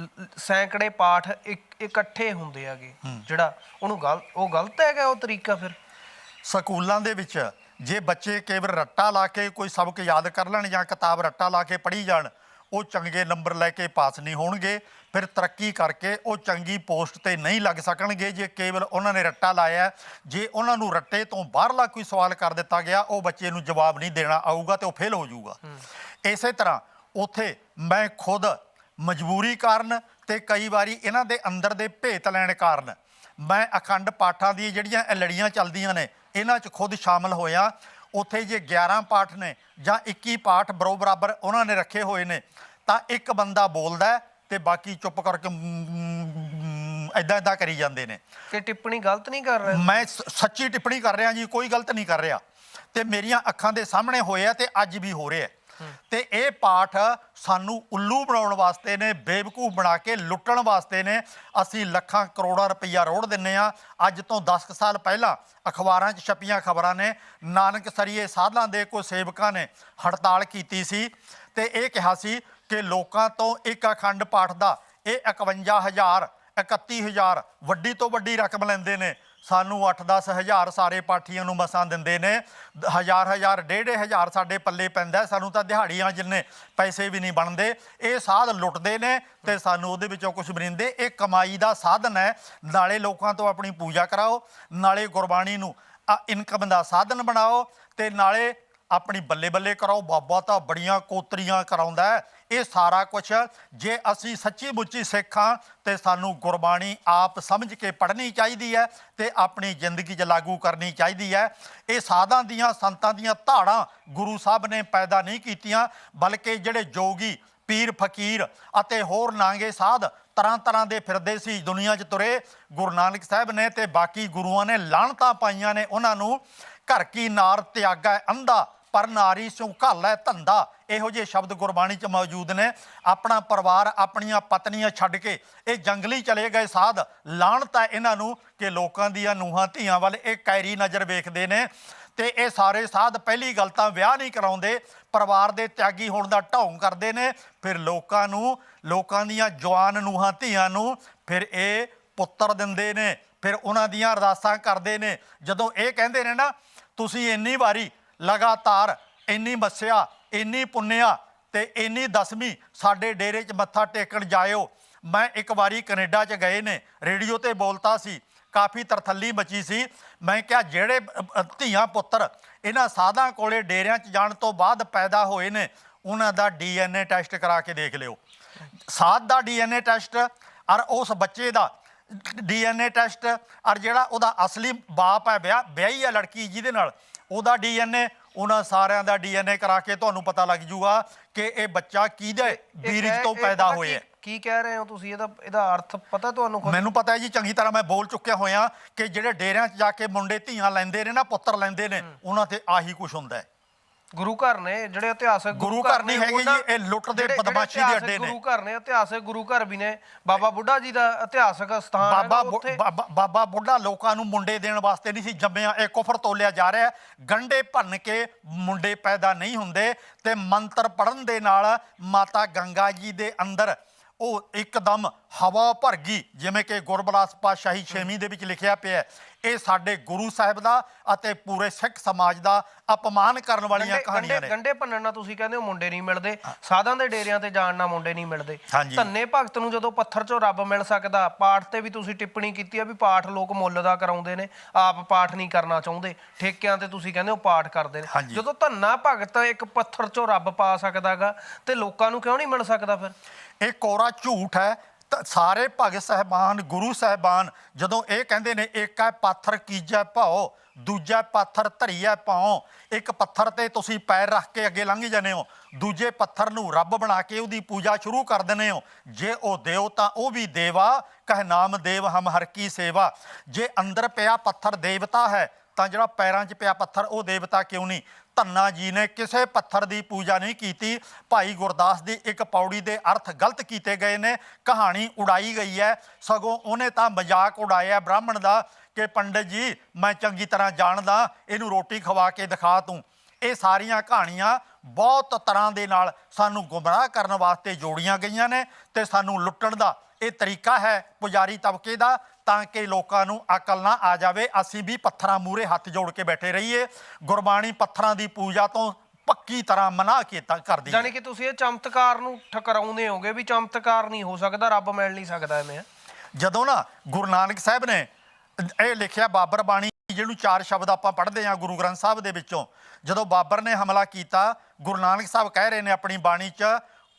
ਲ- ਲ- ਸੈਂਕੜੇ ਪਾਠ ਇਕ- ਇਕੱਠੇ ਹੁੰਦੇ ਹੈਗੇ। ਜਿਹੜਾ ਉਹਨੂੰ ਗਲਤ ਉਹ ਗਲਤ ਹੈਗਾ ਉਹ ਤਰੀਕਾ ਫਿਰ? ਸਕੂਲਾਂ ਦੇ ਵਿੱਚ ਜੇ ਬੱਚੇ ਕੇਵਲ ਰੱਟਾ ਲਾ ਕੇ ਕੋਈ ਸਬਕ ਯਾਦ ਕਰ ਲੈਣ ਜਾਂ ਕਿਤਾਬ ਰੱਟਾ ਲਾ ਕੇ ਪੜ੍ਹੀ ਜਾਣ ਉਹ ਚੰਗੇ ਨੰਬਰ ਲੈ ਕੇ ਪਾਸ ਨਹੀਂ ਹੋਣਗੇ। ਫਿਰ ਤਰੱਕੀ ਕਰਕੇ ਉਹ ਚੰਗੀ ਪੋਸਟ ਤੇ ਨਹੀਂ ਲੱਗ ਸਕਣਗੇ। ਜੇ ਕੇਵਲ ਉਹਨਾਂ ਨੇ ਰੱਟਾ ਲਾਇਆ। ਜੇ ਉਹਨਾਂ ਨੂੰ ਰੱਟੇ ਤੋਂ ਬਾਹਰਲਾ ਕੋਈ ਸਵਾਲ ਕਰ ਦਿੱਤਾ ਗਿਆ ਉਹ ਬੱਚੇ ਨੂੰ ਜਵਾਬ ਨਹੀਂ ਦੇਣਾ ਆਊਗਾ ਤੇ ਉਹ ਫੇਲ ਹੋ ਜਾਊਗਾ। ਇਸੇ ਤਰ੍ਹਾਂ ਉਥੇ ਮੈਂ ਖੁਦ ਮਜਬੂਰੀ ਕਾਰਨ ਤੇ ਕਈ ਵਾਰੀ ਇਹਨਾਂ ਦੇ ਅੰਦਰ ਦੇ ਭੇਤ ਲੈਣ ਕਾਰਨ ਮੈਂ ਅਖੰਡ ਪਾਠਾਂ ਦੀ ਜਿਹੜੀਆਂ ਇਹ ਲੜੀਆਂ ਚੱਲਦੀਆਂ ਨੇ ਇਹਨਾਂ 'ਚ ਖੁਦ ਸ਼ਾਮਲ ਹੋਇਆ। ਉੱਥੇ ਜੇ 11 ਪਾਠ ਨੇ ਜਾਂ 21 ਪਾਠ ਬਰੋ ਬਰਾਬਰ ਉਹਨਾਂ ਨੇ ਰੱਖੇ ਹੋਏ ਨੇ ਤਾਂ ਇੱਕ ਬੰਦਾ ਬੋਲਦਾ ਤੇ ਬਾਕੀ ਚੁੱਪ ਕਰਕੇ ਐਦਾਂ ਐਦਾਂ ਕਰੀ ਜਾਂਦੇ ਨੇ। ਕਿ ਟਿੱਪਣੀ ਗਲਤ ਨਹੀਂ ਕਰ ਰਹੇ? ਮੈਂ ਸੱਚੀ ਟਿੱਪਣੀ ਕਰ ਰਿਹਾ ਜੀ ਕੋਈ ਗਲਤ ਨਹੀਂ ਕਰ ਰਿਹਾ। ਤੇ ਮੇਰੀਆਂ ਅੱਖਾਂ ਦੇ ਸਾਹਮਣੇ ਹੋਇਆ ਤੇ ਅੱਜ ਵੀ ਹੋ ਰਿਹਾ। ਤੇ ਇਹ ਪਾਠ ਸਾਨੂੰ ਉੱਲੂ ਬਣਾਉਣ ਵਾਸਤੇ ਨੇ ਬੇਵਕੂਫ ਬਣਾ ਕੇ ਲੁੱਟਣ ਵਾਸਤੇ ਨੇ। ਅਸੀਂ ਲੱਖਾਂ ਕਰੋੜਾਂ ਰੁਪਈਆ ਰੋੜ ਦਿੰਨੇ ਆ। ਅੱਜ ਤੋਂ 10 ਕੁ ਸਾਲ ਪਹਿਲਾਂ ਅਖਬਾਰਾਂ 'ਚ ਛਪੀਆਂ ਖਬਰਾਂ ਨੇ। ਨਾਨਕ ਸਰੀਏ ਸਾਧਾਂ ਦੇ ਕੋਈ ਸੇਵਕਾਂ ਨੇ ਹੜਤਾਲ ਕੀਤੀ ਸੀ। ਤੇ ਇਹ ਕਿਹਾ ਸੀ ਕਿ ਲੋਕਾਂ ਤੋਂ ਇੱਕ ਅਖੰਡ ਪਾਠ ਦਾ ਇਹ 51000 31000 ਵੱਡੀ ਤੋਂ ਵੱਡੀ ਰਕਮ ਲੈਂਦੇ ਨੇ। ਸਾਨੂੰ 8-10 ਹਜ਼ਾਰ ਸਾਰੇ ਪਾਠੀਆਂ ਨੂੰ ਮਸਾਂ ਦਿੰਦੇ ਨੇ। ਹਜ਼ਾਰ ਹਜ਼ਾਰ, ਡੇਢ ਹਜ਼ਾਰ ਸਾਡੇ ਪੱਲੇ ਪੈਂਦਾ। ਸਾਨੂੰ ਤਾਂ ਦਿਹਾੜੀਆਂ ਜਿੰਨੇ ਪੈਸੇ ਵੀ ਨਹੀਂ ਬਣਦੇ। ਇਹ ਸਾਧ ਲੁੱਟਦੇ ਨੇ ਤੇ ਸਾਨੂੰ ਉਹਦੇ ਵਿੱਚੋਂ ਕੁਝ ਵੀ ਨਹੀਂ ਇਹ ਕਮਾਈ ਦਾ ਸਾਧਨ ਹੈ। ਨਾਲੇ ਲੋਕਾਂ ਤੋਂ ਆਪਣੀ ਪੂਜਾ ਕਰਾਓ। ਨਾਲੇ ਗੁਰਬਾਣੀ ਨੂੰ ਇਨਕਮ ਦਾ ਸਾਧਨ ਬਣਾਓ। ਤੇ ਨਾਲੇ ਆਪਣੀ ਬੱਲੇ ਬੱਲੇ ਕਰਾਓ। ਬਾਬਾ ਤਾਂ ਬੜੀਆਂ ਕੋਤਰੀਆਂ ਕਰਾਉਂਦਾ ਇਹ ਸਾਰਾ ਕੁਝ ਜੇ ਅਸੀਂ ਸੱਚੀ ਮੁੱਚੀ ਸਿੱਖ ਹਾਂ ਤੇ ਸਾਨੂੰ ਗੁਰਬਾਣੀ ਆਪ ਸਮਝ ਕੇ ਪੜ੍ਹਨੀ ਚਾਹੀਦੀ ਹੈ ਤੇ ਆਪਣੀ ਜ਼ਿੰਦਗੀ 'ਚ ਲਾਗੂ ਕਰਨੀ ਚਾਹੀਦੀ ਹੈ। ਇਹ ਸਾਧਾਂ ਦੀਆਂ, ਸੰਤਾਂ ਦੀਆਂ ਧਾੜਾਂ ਗੁਰੂ ਸਾਹਿਬ ਨੇ ਪੈਦਾ ਨਹੀਂ ਕੀਤੀਆਂ, ਬਲਕਿ ਜਿਹੜੇ ਜੋਗੀ, ਪੀਰ ਫਕੀਰ ਅਤੇ ਹੋਰ ਨਾਂਗੇ ਸਾਧ ਤਰ੍ਹਾਂ ਤਰ੍ਹਾਂ ਦੇ ਫਿਰਦੇ ਸੀ ਦੁਨੀਆ 'ਚ ਤੁਰੇ। ਗੁਰੂ ਨਾਨਕ ਸਾਹਿਬ ਨੇ ਤੇ ਬਾਕੀ ਗੁਰੂਆਂ ਨੇ ਲਾਹਣਤਾਂ ਪਾਈਆਂ ਨੇ। ਉਹਨਾਂ ਨੂੰ ਘਰ ਕੀ ਨਾਰ ਤਿਆਗਾ, ਅੰਧਾ ਪਰ ਨਾਰੀ ਸਿਉ ਹੈ ਧੰਦਾ। ਇਹੋ ਜਿਹੇ ਸ਼ਬਦ ਗੁਰਬਾਣੀ 'ਚ ਮੌਜੂਦ ਨੇ। ਆਪਣਾ ਪਰਿਵਾਰ, ਆਪਣੀਆਂ ਪਤਨੀਆਂ ਛੱਡ ਕੇ ਇਹ ਜੰਗਲੀ ਚਲੇ ਗਏ ਸਾਧ। ਲਾਹਣਤ ਹੈ ਇਹਨਾਂ ਨੂੰ ਕਿ ਲੋਕਾਂ ਦੀਆਂ ਨੂਹਾਂ ਧੀਆਂ ਵੱਲ ਇਹ ਕੈਰੀ ਨਜ਼ਰ ਵੇਖਦੇ ਨੇ। ਤੇ ਇਹ ਸਾਰੇ ਸਾਧ ਪਹਿਲੀ ਗੱਲ ਤਾਂ ਵਿਆਹ ਨਹੀਂ ਕਰਾਉਂਦੇ, ਪਰਿਵਾਰ ਦੇ ਤਿਆਗੀ ਹੋਣ ਦਾ ਢੌਂਗ ਕਰਦੇ ਨੇ। ਫਿਰ ਲੋਕਾਂ ਨੂੰ, ਲੋਕਾਂ ਦੀਆਂ ਜਵਾਨ ਨੂਹਾਂ ਧੀਆਂ ਨੂੰ ਫਿਰ ਇਹ ਪੁੱਤਰ ਦਿੰਦੇ ਨੇ। ਫਿਰ ਉਹਨਾਂ ਦੀਆਂ ਅਰਦਾਸਾਂ ਕਰਦੇ ਨੇ। ਜਦੋਂ ਇਹ ਕਹਿੰਦੇ ਨੇ ਨਾ, ਤੁਸੀਂ ਇੰਨੀ ਵਾਰੀ ਲਗਾਤਾਰ ਇੰਨੀ ਮੱਸਿਆ, ਇੰਨੀ ਪੁੰਨਿਆ ਤੇ ਇੰਨੀ ਦਸਵੀਂ ਸਾਡੇ ਡੇਰੇ 'ਚ ਮੱਥਾ ਟੇਕਣ ਜਾਇਓ। ਮੈਂ ਇੱਕ ਵਾਰੀ ਕੈਨੇਡਾ 'ਚ ਗਏ ਨੇ, ਰੇਡੀਓ ਤੇ ਬੋਲਤਾ ਸੀ, ਕਾਫੀ ਤਰਥੱਲੀ ਮਚੀ ਸੀ। ਮੈਂ ਕਿਹਾ, ਜਿਹੜੇ ਧੀਆਂ ਪੁੱਤਰ ਇਹਨਾਂ ਸਾਧਾਂ ਕੋਲੇ ਡੇਰਿਆਂ 'ਚ ਜਾਣ ਤੋਂ ਬਾਅਦ ਪੈਦਾ ਹੋਏ ਨੇ, ਉਹਨਾਂ ਦਾ ਡੀਐਨਏ ਟੈਸਟ ਕਰਾ ਕੇ ਦੇਖ ਲਿਓ। ਸਾਧ ਦਾ ਡੀਐਨਏ ਟੈਸਟ, ਔਰ ਉਸ ਬੱਚੇ ਦਾ ਡੀਐਨਏ ਟੈਸਟ, ਔਰ ਜਿਹੜਾ ਉਹਦਾ ਅਸਲੀ ਬਾਪ ਹੈ, ਵਿਆਹ, ਵਿਆਹੀ ਹੈ ਲੜਕੀ ਜਿਹਦੇ ਨਾਲ ਉਹਦਾ ਡੀਐਨਏ ਉਹਨਾਂ ਸਾਰਿਆਂ ਦਾ ਡੀਐਨਏ ਕਰਾ ਕੇ ਤੁਹਾਨੂੰ ਪਤਾ ਲੱਗ ਜੂਗਾ ਕਿ ਇਹ ਬੱਚਾ ਕਿਹਦੇ ਬੀਰਜ ਕਹਿ- ਤੋਂ ਪੈਦਾ ਹੋਇਆ ਹੈ ਕੀ- ਕੀ ਕਹਿ ਰਹੇ ਹੋ ਤੁਸੀਂ? ਇਹਦਾ ਇਹਦਾ ਅਰਥ ਪਤਾ ਤੁਹਾਨੂੰ ਖੁਦ? ਮੈਨੂੰ ਪਤਾ ਹੈ ਜੀ ਚੰਗੀ ਤਰ੍ਹਾਂ ਮੈਂ ਬੋਲ ਚੁੱਕਿਆ ਹੋਇਆ ਕਿ ਜਿਹੜੇ ਡੇਰਿਆਂ 'ਚ ਜਾ ਕੇ ਮੁੰਡੇ ਧੀਆਂ ਲੈਂਦੇ ਨੇ ਨਾ ਪੁੱਤਰ ਲੈਂਦੇ ਨੇ ਉਹਨਾਂ ਤੇ ਆਹੀ ਕੁਝ ਹੁੰਦਾ ਹੈ। ਗੁਰੂ ਘਰ ਨੇ ਜਿਹੜੇ ਇਤਿਹਾਸਕ ਗੁਰੂ ਘਰ ਨਹੀਂ ਹੈਗੇ ਜੀ, ਇਹ ਲੁੱਟ ਦੇ ਬਦਮਾਸ਼ੀ ਦੇ ਅੱਡੇ ਨੇ। ਗੁਰੂ ਘਰ ਨੇ ਇਤਿਹਾਸਕ ਗੁਰੂ ਘਰ ਵੀ ਨੇ ਬਾਬਾ ਬੁੱਢਾ ਜੀ ਦਾ ਇਤਿਹਾਸਕ ਸਥਾਨ ਉੱਥੇ ਬਾਬਾ ਬਾਬਾ ਬੁੱਢਾ ਲੋਕਾਂ ਨੂੰ ਮੁੰਡੇ ਦੇਣ ਵਾਸਤੇ ਨਹੀਂ ਸੀ ਜੰਮਿਆ ਇਹ ਕੁਫਰ ਤੋਲਿਆ ਜਾ ਰਿਹਾ ਹੈ। ਗੰਡੇ ਭੰਨ ਕੇ ਮੁੰਡੇ ਪੈਦਾ ਨਹੀਂ ਹੁੰਦੇ ਤੇ ਮੰਤਰ ਪੜਨ ਦੇ ਨਾਲ ਮਾਤਾ ਗੰਗਾ ਜੀ ਦੇ ਅੰਦਰ ਉਹ ਇੱਕਦਮ ਹਵਾ ਭਰ ਗਈ ਜਿਵੇਂ ਕਿ ਗੁਰਬਲਾਸ ਪਾਤਸ਼ਾਹੀ ਛੇਵੀਂ ਦੇ ਵਿੱਚ ਲਿਖਿਆ ਪਿਆ। ਇਹ ਸਾਡੇ ਗੁਰੂ ਸਾਹਿਬ ਦਾ ਅਤੇ ਪੂਰੇ ਸਿੱਖ ਸਮਾਜ ਦਾ ਅਪਮਾਨ ਕਰਨ ਵਾਲੀਆਂ ਕਹਾਣੀਆਂ ਨੇ ਗੰਡੇ ਭੰਨਣ ਨਾਲ ਤੁਸੀਂ ਕਹਿੰਦੇ ਹੋ ਮੁੰਡੇ ਨਹੀਂ ਮਿਲਦੇ ਸਾਧਾਂ ਦੇ ਡੇਰਿਆਂ ਤੇ ਜਾਣ ਨਾਲ ਮੁੰਡੇ ਨਹੀਂ ਮਿਲਦੇ। ਧੰਨੇ ਭਗਤ ਨੂੰ ਜਦੋਂ ਪੱਥਰ 'ਚੋਂ ਰੱਬ ਮਿਲ ਸਕਦਾ ਪਾਠ ਤੇ ਵੀ ਤੁਸੀਂ ਟਿੱਪਣੀ ਕੀਤੀ ਆ ਵੀ ਪਾਠ ਲੋਕ ਮੁੱਲ ਦਾ ਕਰਾਉਂਦੇ ਨੇ ਆਪ ਪਾਠ ਨਹੀਂ ਕਰਨਾ ਚਾਹੁੰਦੇ ਠੇਕਿਆਂ ਤੇ ਤੁਸੀਂ ਕਹਿੰਦੇ ਹੋ ਪਾਠ ਕਰਦੇ ਨੇ। ਜਦੋਂ ਧੰਨਾ ਭਗਤ ਇੱਕ ਪੱਥਰ 'ਚੋਂ ਰੱਬ ਪਾ ਸਕਦਾਗਾ ਤੇ ਲੋਕਾਂ ਨੂੰ ਕਿਉਂ ਨਹੀਂ ਮਿਲ ਸਕਦਾ ਫਿਰ ਇਹ ਕੋਰਾ ਝੂਠ ਹੈ। ਤਾਂ ਸਾਰੇ ਭਗਤ ਸਹਿਬਾਨ, ਗੁਰੂ ਸਹਿਬਾਨ ਜਦੋਂ ਇਹ ਕਹਿੰਦੇ ਨੇ, ਇੱਕ ਹੈ ਪਾਥਰ, ਕੀਜੈ ਭਾਓ ਦੂਜਾ ਪਾਥਰ, ਧਰੀਐ ਪਾਓ ਇੱਕ ਪੱਥਰ ਤੇ ਤੁਸੀਂ ਪੈਰ ਰੱਖ ਕੇ ਅੱਗੇ ਲੰਘ ਜਾਂਦੇ ਹੋ। ਦੂਜੇ ਪੱਥਰ ਨੂੰ ਰੱਬ ਬਣਾ ਕੇ ਉਹਦੀ ਪੂਜਾ ਸ਼ੁਰੂ ਕਰ ਦਿੰਦੇ ਹੋ। ਜੇ ਉਹ ਦੇਵ ਤਾਂ ਉਹ ਵੀ ਦੇਵਾ, ਕਹਿ ਨਾਮ ਦੇਵ ਹਮ ਹਰ ਕੀ ਸੇਵਾ। ਜੇ ਅੰਦਰ ਪਿਆ ਪੱਥਰ ਦੇਵਤਾ ਹੈ, ਤਾਂ ਜਿਹੜਾ ਪੈਰਾਂ 'ਚ ਪਿਆ ਪੱਥਰ ਉਹ ਦੇਵਤਾ ਕਿਉਂ ਨਹੀਂ? ਧੰਨਾ ਜੀ ਨੇ ਕਿਸੇ ਪੱਥਰ ਦੀ ਪੂਜਾ ਨਹੀਂ ਕੀਤੀ। ਭਾਈ ਗੁਰਦਾਸ ਦੀ ਇੱਕ ਪੌੜੀ ਦੇ ਅਰਥ ਗਲਤ ਕੀਤੇ ਗਏ ਨੇ। ਕਹਾਣੀ ਉਡਾਈ ਗਈ ਹੈ। ਸਗੋਂ ਉਹਨੇ ਤਾਂ ਮਜ਼ਾਕ ਉਡਾਇਆ ਬ੍ਰਾਹਮਣ ਦਾ ਕਿ ਪੰਡਿਤ ਜੀ, ਮੈਂ ਚੰਗੀ ਤਰ੍ਹਾਂ ਜਾਣਦਾ, ਇਹਨੂੰ ਰੋਟੀ ਖਵਾ ਕੇ ਦਿਖਾ ਤੂੰ। ਇਹ ਸਾਰੀਆਂ ਕਹਾਣੀਆਂ ਬਹੁਤ ਤਰ੍ਹਾਂ ਦੇ ਨਾਲ ਸਾਨੂੰ ਗੁੰਮਰਾਹ ਕਰਨ ਵਾਸਤੇ ਜੋੜੀਆਂ ਗਈਆਂ ਨੇ ਤੇ ਸਾਨੂੰ ਲੁੱਟਣ ਦਾ ਇਹ ਤਰੀਕਾ ਹੈ ਪੁਜਾਰੀ ਤਬਕੇ ਦਾ। ਤਾਂ ਕਿ ਲੋਕਾਂ ਨੂੰ ਅਕਲ ਨਾ ਆ ਜਾਵੇ। ਅਸੀਂ ਵੀ ਪੱਥਰਾਂ ਮੂਰੇ ਹੱਥ ਜੋੜ ਕੇ ਬੈਠੇ ਰਹੀਏ। ਗੁਰਬਾਣੀ ਪੱਥਰਾਂ ਦੀ ਪੂਜਾ ਤੋਂ ਪੱਕੀ ਤਰ੍ਹਾਂ ਮਨਾ ਕੀਤਾ ਕਰਦੀ ਹੈ ਯਾਨੀ ਕਿ ਤੁਸੀਂ ਇਹ ਚਮਤਕਾਰ ਨੂੰ ਠਕਰਾਉਂਦੇ ਹੋਗੇ ਵੀ ਚਮਤਕਾਰ ਨਹੀਂ ਹੋ ਸਕਦਾ ਰੱਬ ਮਿਲ ਨਹੀਂ ਸਕਦਾ ਐਵੇਂ ਜਦੋਂ ਨਾ ਗੁਰੂ ਨਾਨਕ ਸਾਹਿਬ ਨੇ ਇਹ ਲਿਖਿਆ ਬਾਬਰ ਬਾਣੀ ਜਿਹਨੂੰ ਚਾਰ ਸ਼ਬਦ ਆਪਾਂ ਪੜ੍ਹਦੇ ਹਾਂ ਗੁਰੂ ਗ੍ਰੰਥ ਸਾਹਿਬ ਦੇ ਵਿੱਚੋਂ ਜਦੋਂ ਬਾਬਰ ਨੇ ਹਮਲਾ ਕੀਤਾ ਗੁਰੂ ਨਾਨਕ ਸਾਹਿਬ ਕਹਿ ਰਹੇ ਨੇ ਆਪਣੀ ਬਾਣੀ 'ਚ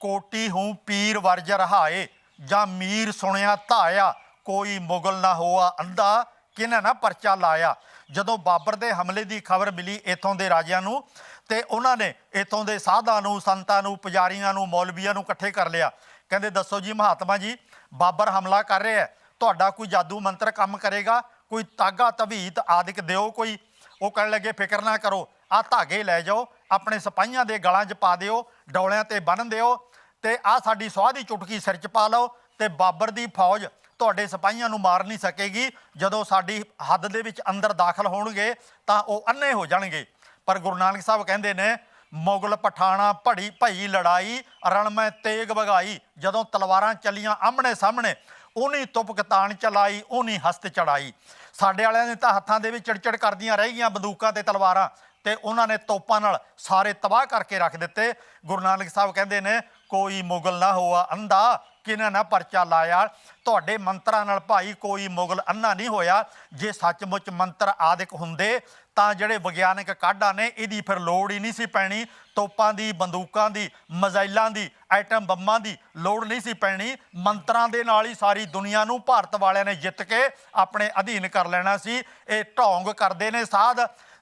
ਕੋਟੀ ਹੂੰ ਪੀਰ ਵਰਜ ਰਹਾਏ ਜਾਂ ਮੀਰ ਸੁਣਿਆ ਧਾਇਆ ਕੋਈ ਮੁਗਲ ਨਾ ਹੋਆ, ਅੰਧਾ ਕਿਹਨਾਂ ਨਾ ਪਰਚਾ ਲਾਇਆ। ਜਦੋਂ ਬਾਬਰ ਦੇ ਹਮਲੇ ਦੀ ਖਬਰ ਮਿਲੀ ਇਥੋਂ ਦੇ ਰਾਜਿਆਂ ਨੂੰ, ਤੇ ਉਹਨਾਂ ਨੇ ਇਥੋਂ ਦੇ ਸਾਧਾਂ ਨੂੰ, ਸੰਤਾਂ ਨੂੰ, ਪੁਜਾਰੀਆਂ ਨੂੰ, ਮੌਲਵੀਆਂ ਨੂੰ ਇਕੱਠੇ ਕਰ ਲਿਆ। ਕਹਿੰਦੇ, ਦੱਸੋ ਜੀ ਮਹਾਤਮਾ ਜੀ, ਬਾਬਰ ਹਮਲਾ ਕਰ ਰਿਹਾ ਹੈ। ਤੁਹਾਡਾ ਕੋਈ ਜਾਦੂ ਮੰਤਰ ਕੰਮ ਕਰੇਗਾ? ਕੋਈ ਤਾਗਾ, ਤਵੀਤ ਆਦਿਕ ਦਿਓ ਕੋਈ? ਉਹ ਕਹਿਣ ਲੱਗੇ, ਫਿਕਰ ਨਾ ਕਰੋ, ਆ ਧਾਗੇ ਲੈ ਜਾਓ, ਆਪਣੇ ਸਿਪਾਹੀਆਂ ਦੇ ਗਲਾਂ 'ਚ ਪਾ ਦਿਓ, ਡੌਲਿਆਂ ਤੇ ਬੰਨ੍ਹ ਦਿਓ, ਤੇ ਆ ਸਾਡੀ ਸਵਾਹ ਦੀ ਚੁਟਕੀ ਸਿਰ 'ਚ ਪਾ ਲਓ, ਤੇ ਬਾਬਰ ਦੀ ਫੌਜ ਤੁਹਾਡੇ ਸਿਪਾਹੀਆਂ ਨੂੰ ਮਾਰ ਨਹੀਂ ਸਕੇਗੀ। ਜਦੋਂ ਸਾਡੀ ਹੱਦ ਦੇ ਵਿੱਚ ਅੰਦਰ ਦਾਖਲ ਹੋਣਗੇ, ਤਾਂ ਉਹ ਅੰਨੇ ਹੋ ਜਾਣਗੇ। ਪਰ ਗੁਰੂ ਨਾਨਕ ਸਾਹਿਬ ਕਹਿੰਦੇ ਨੇ, ਮੁਗਲ ਪਠਾਣਾ, ਭੜੀ ਭਈ ਲੜਾਈ ਰਣਮੈ ਤੇਗ ਵਗਾਈ। ਜਦੋਂ ਤਲਵਾਰਾਂ ਚੱਲੀਆਂ ਆਹਮਣੇ ਸਾਹਮਣੇ, ਉਹਨੀ ਤੁਪਕ ਤਾਣ ਚਲਾਈ, ਉਹਨੀ ਹਸਤ ਚੜਾਈ। ਸਾਡੇ ਵਾਲਿਆਂ ਨੇ ਤਾਂ ਹੱਥਾਂ ਦੇ ਵਿੱਚ ਚਿੜਚਿੜ ਕਰਦੀਆਂ ਰਹਿ ਗਈਆਂ ਬੰਦੂਕਾਂ ਤੇ ਤਲਵਾਰਾਂ ਤੇ ਉਹਨਾਂ ਨੇ ਤੋਪਾਂ ਨਾਲ ਸਾਰੇ ਤਬਾਹ ਕਰਕੇ ਰੱਖ ਦਿੱਤੇ। ਗੁਰੂ ਨਾਨਕ ਸਾਹਿਬ ਕਹਿੰਦੇ ਨੇ ਕੋਈ ਮੁਗਲ ਨਾ ਹੋਆ, ਅੰਧਾ ਕਿਨੇ ਨਾ ਪਰਚਾ ਲਾਇਆ? ਤੁਹਾਡੇ ਮੰਤਰਾਂ ਨਾਲ ਭਾਈ ਕੋਈ ਮੁਗਲ ਅੰਨਾ ਨਹੀਂ ਹੋਇਆ। ਜੇ ਸੱਚਮੁੱਚ ਮੰਤਰ ਆਦਿਕ ਹੁੰਦੇ, ਤਾਂ ਜਿਹੜੇ ਵਿਗਿਆਨਕ ਕਾਢਾਂ ਨੇ, ਇਹਦੀ ਫਿਰ ਲੋੜ ਹੀ ਨਹੀਂ ਸੀ ਪੈਣੀ। ਤੋਪਾਂ ਦੀ, ਬੰਦੂਕਾਂ ਦੀ ਮਜ਼ਾਈਲਾਂ ਦੀ, ਆਈਟਮ ਬੰਬਾਂ ਦੀ ਲੋੜ ਨਹੀਂ ਸੀ ਪੈਣੀ। ਮੰਤਰਾਂ ਦੇ ਨਾਲ ਹੀ ਸਾਰੀ ਦੁਨੀਆ ਨੂੰ ਭਾਰਤ ਵਾਲਿਆਂ ਨੇ ਜਿੱਤ ਕੇ ਆਪਣੇ ਅਧੀਨ ਕਰ ਲੈਣਾ ਸੀ। ਇਹ ਢੋਂਗ ਕਰਦੇ ਨੇ ਸਾਧ।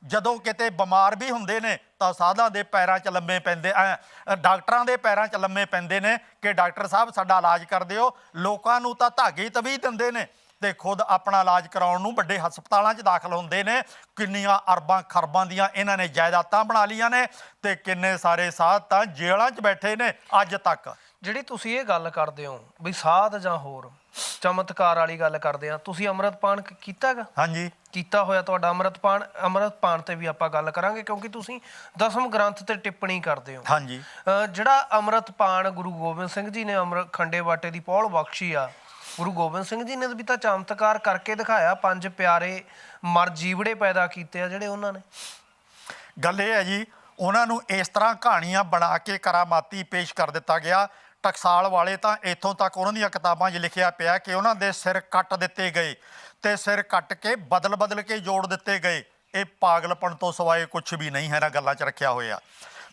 ਜਦੋਂ ਕਿਤੇ ਬਿਮਾਰ ਵੀ ਹੁੰਦੇ ਨੇ ਤਾਂ ਸਾਧਾਂ ਦੇ ਪੈਰਾਂ 'ਚ ਲੰਮੇ ਪੈਂਦੇ, ਐ ਡਾਕਟਰਾਂ ਦੇ ਪੈਰਾਂ 'ਚ ਲੰਮੇ ਪੈਂਦੇ ਨੇ ਕਿ ਡਾਕਟਰ ਸਾਹਿਬ ਸਾਡਾ ਇਲਾਜ ਕਰ ਦਿਓ। ਲੋਕਾਂ ਨੂੰ ਤਾਂ ਧਾਗੇ ਤਵੀ ਦਿੰਦੇ ਨੇ ਤੇ ਖੁਦ ਆਪਣਾ ਇਲਾਜ ਕਰਾਉਣ ਨੂੰ ਵੱਡੇ ਹਸਪਤਾਲਾਂ 'ਚ ਦਾਖਲ ਹੁੰਦੇ ਨੇ। ਕਿੰਨੀਆਂ ਅਰਬਾਂ ਖਰਬਾਂ ਦੀਆਂ ਇਹਨਾਂ ਨੇ ਜਾਇਦਾਦਾਂ ਬਣਾ ਲੀਆਂ ਨੇ ਤੇ ਕਿੰਨੇ ਸਾਰੇ ਸਾਧ ਤਾਂ ਜੇਲ੍ਹਾਂ 'ਚ ਬੈਠੇ ਨੇ ਅੱਜ ਤੱਕ। ਜਿਹੜੀ ਤੁਸੀਂ ਇਹ ਗੱਲ ਕਰਦੇ ਹੋ ਵੀ ਸਾਧ ਜਾਂ ਹੋਰ ਚਮਤਕਾਰ ਵਾਲੀ ਗੱਲ ਕਰਦੇ ਆ ਤੁਸੀਂ ਅੰਮ੍ਰਿਤਪਾਨ ਕ- ਕੀਤਾ ਹੈਗਾ ਹਾਂਜੀ। ਕੀਤਾ ਹੋਇਆ ਤੁਹਾਡਾ ਅੰਮ੍ਰਿਤਪਾਨ। ਅੰਮ੍ਰਿਤਪਾਨ ਤੇ ਵੀ ਆਪਾਂ ਗੱਲ ਕਰਾਂਗੇ ਕਿਉਂਕਿ ਤੁਸੀਂ ਦਸਮ ਗ੍ਰੰਥ ਤੇ ਟਿੱਪਣੀ ਕਰਦੇ ਹੋ। ਹਾਂਜੀ। ਅ, ਜਿਹੜਾ ਅੰਮ੍ਰਿਤਪਾਨ ਗੁਰੂ ਗੋਬਿੰਦ ਸਿੰਘ ਜੀ ਨੇ ਅੰਮ੍ਰਿਤ ਖੰਡੇ ਬਾਟੇ ਦੀ ਪੌਲ ਬਖਸ਼ੀ ਆ ਗੁਰੂ ਗੋਬਿੰਦ ਸਿੰਘ ਜੀ ਨੇ ਵੀ ਤਾਂ ਚਮਤਕਾਰ ਕਰਕੇ ਦਿਖਾਇਆ ਪੰਜ ਪਿਆਰੇ ਮਰ ਜੀਵੜੇ ਪੈਦਾ ਕੀਤੇ ਆ ਜਿਹੜੇ ਉਹਨਾਂ ਨੇ। ਗੱਲ ਇਹ ਹੈ ਜੀ ਉਹਨਾਂ ਨੂੰ ਇਸ ਤਰ੍ਹਾਂ ਕਹਾਣੀਆਂ ਬਣਾ ਕੇ ਕਰਾਮਾਤੀ ਪੇਸ਼ ਕਰ ਦਿੱਤਾ ਗਿਆ ਟਕਸਾਲ ਵਾਲੇ ਤਾਂ ਇੱਥੋਂ ਤੱਕ ਉਹਨਾਂ ਦੀਆਂ ਕਿਤਾਬਾਂ 'ਚ ਲਿਖਿਆ ਪਿਆ ਕਿ ਉਹਨਾਂ ਦੇ ਸਿਰ ਕੱਟ ਦਿੱਤੇ ਗਏ ਤੇ ਸਿਰ ਕੱਟ ਕੇ ਬਦਲ ਬਦਲ ਕੇ ਜੋੜ ਦਿੱਤੇ ਗਏ। ਇਹ ਪਾਗਲਪਣ ਤੋਂ ਸਿਵਾਏ ਕੁਝ ਵੀ ਨਹੀਂ ਹੈ ਨਾ ਗੱਲਾਂ 'ਚ ਰੱਖਿਆ ਹੋਇਆ।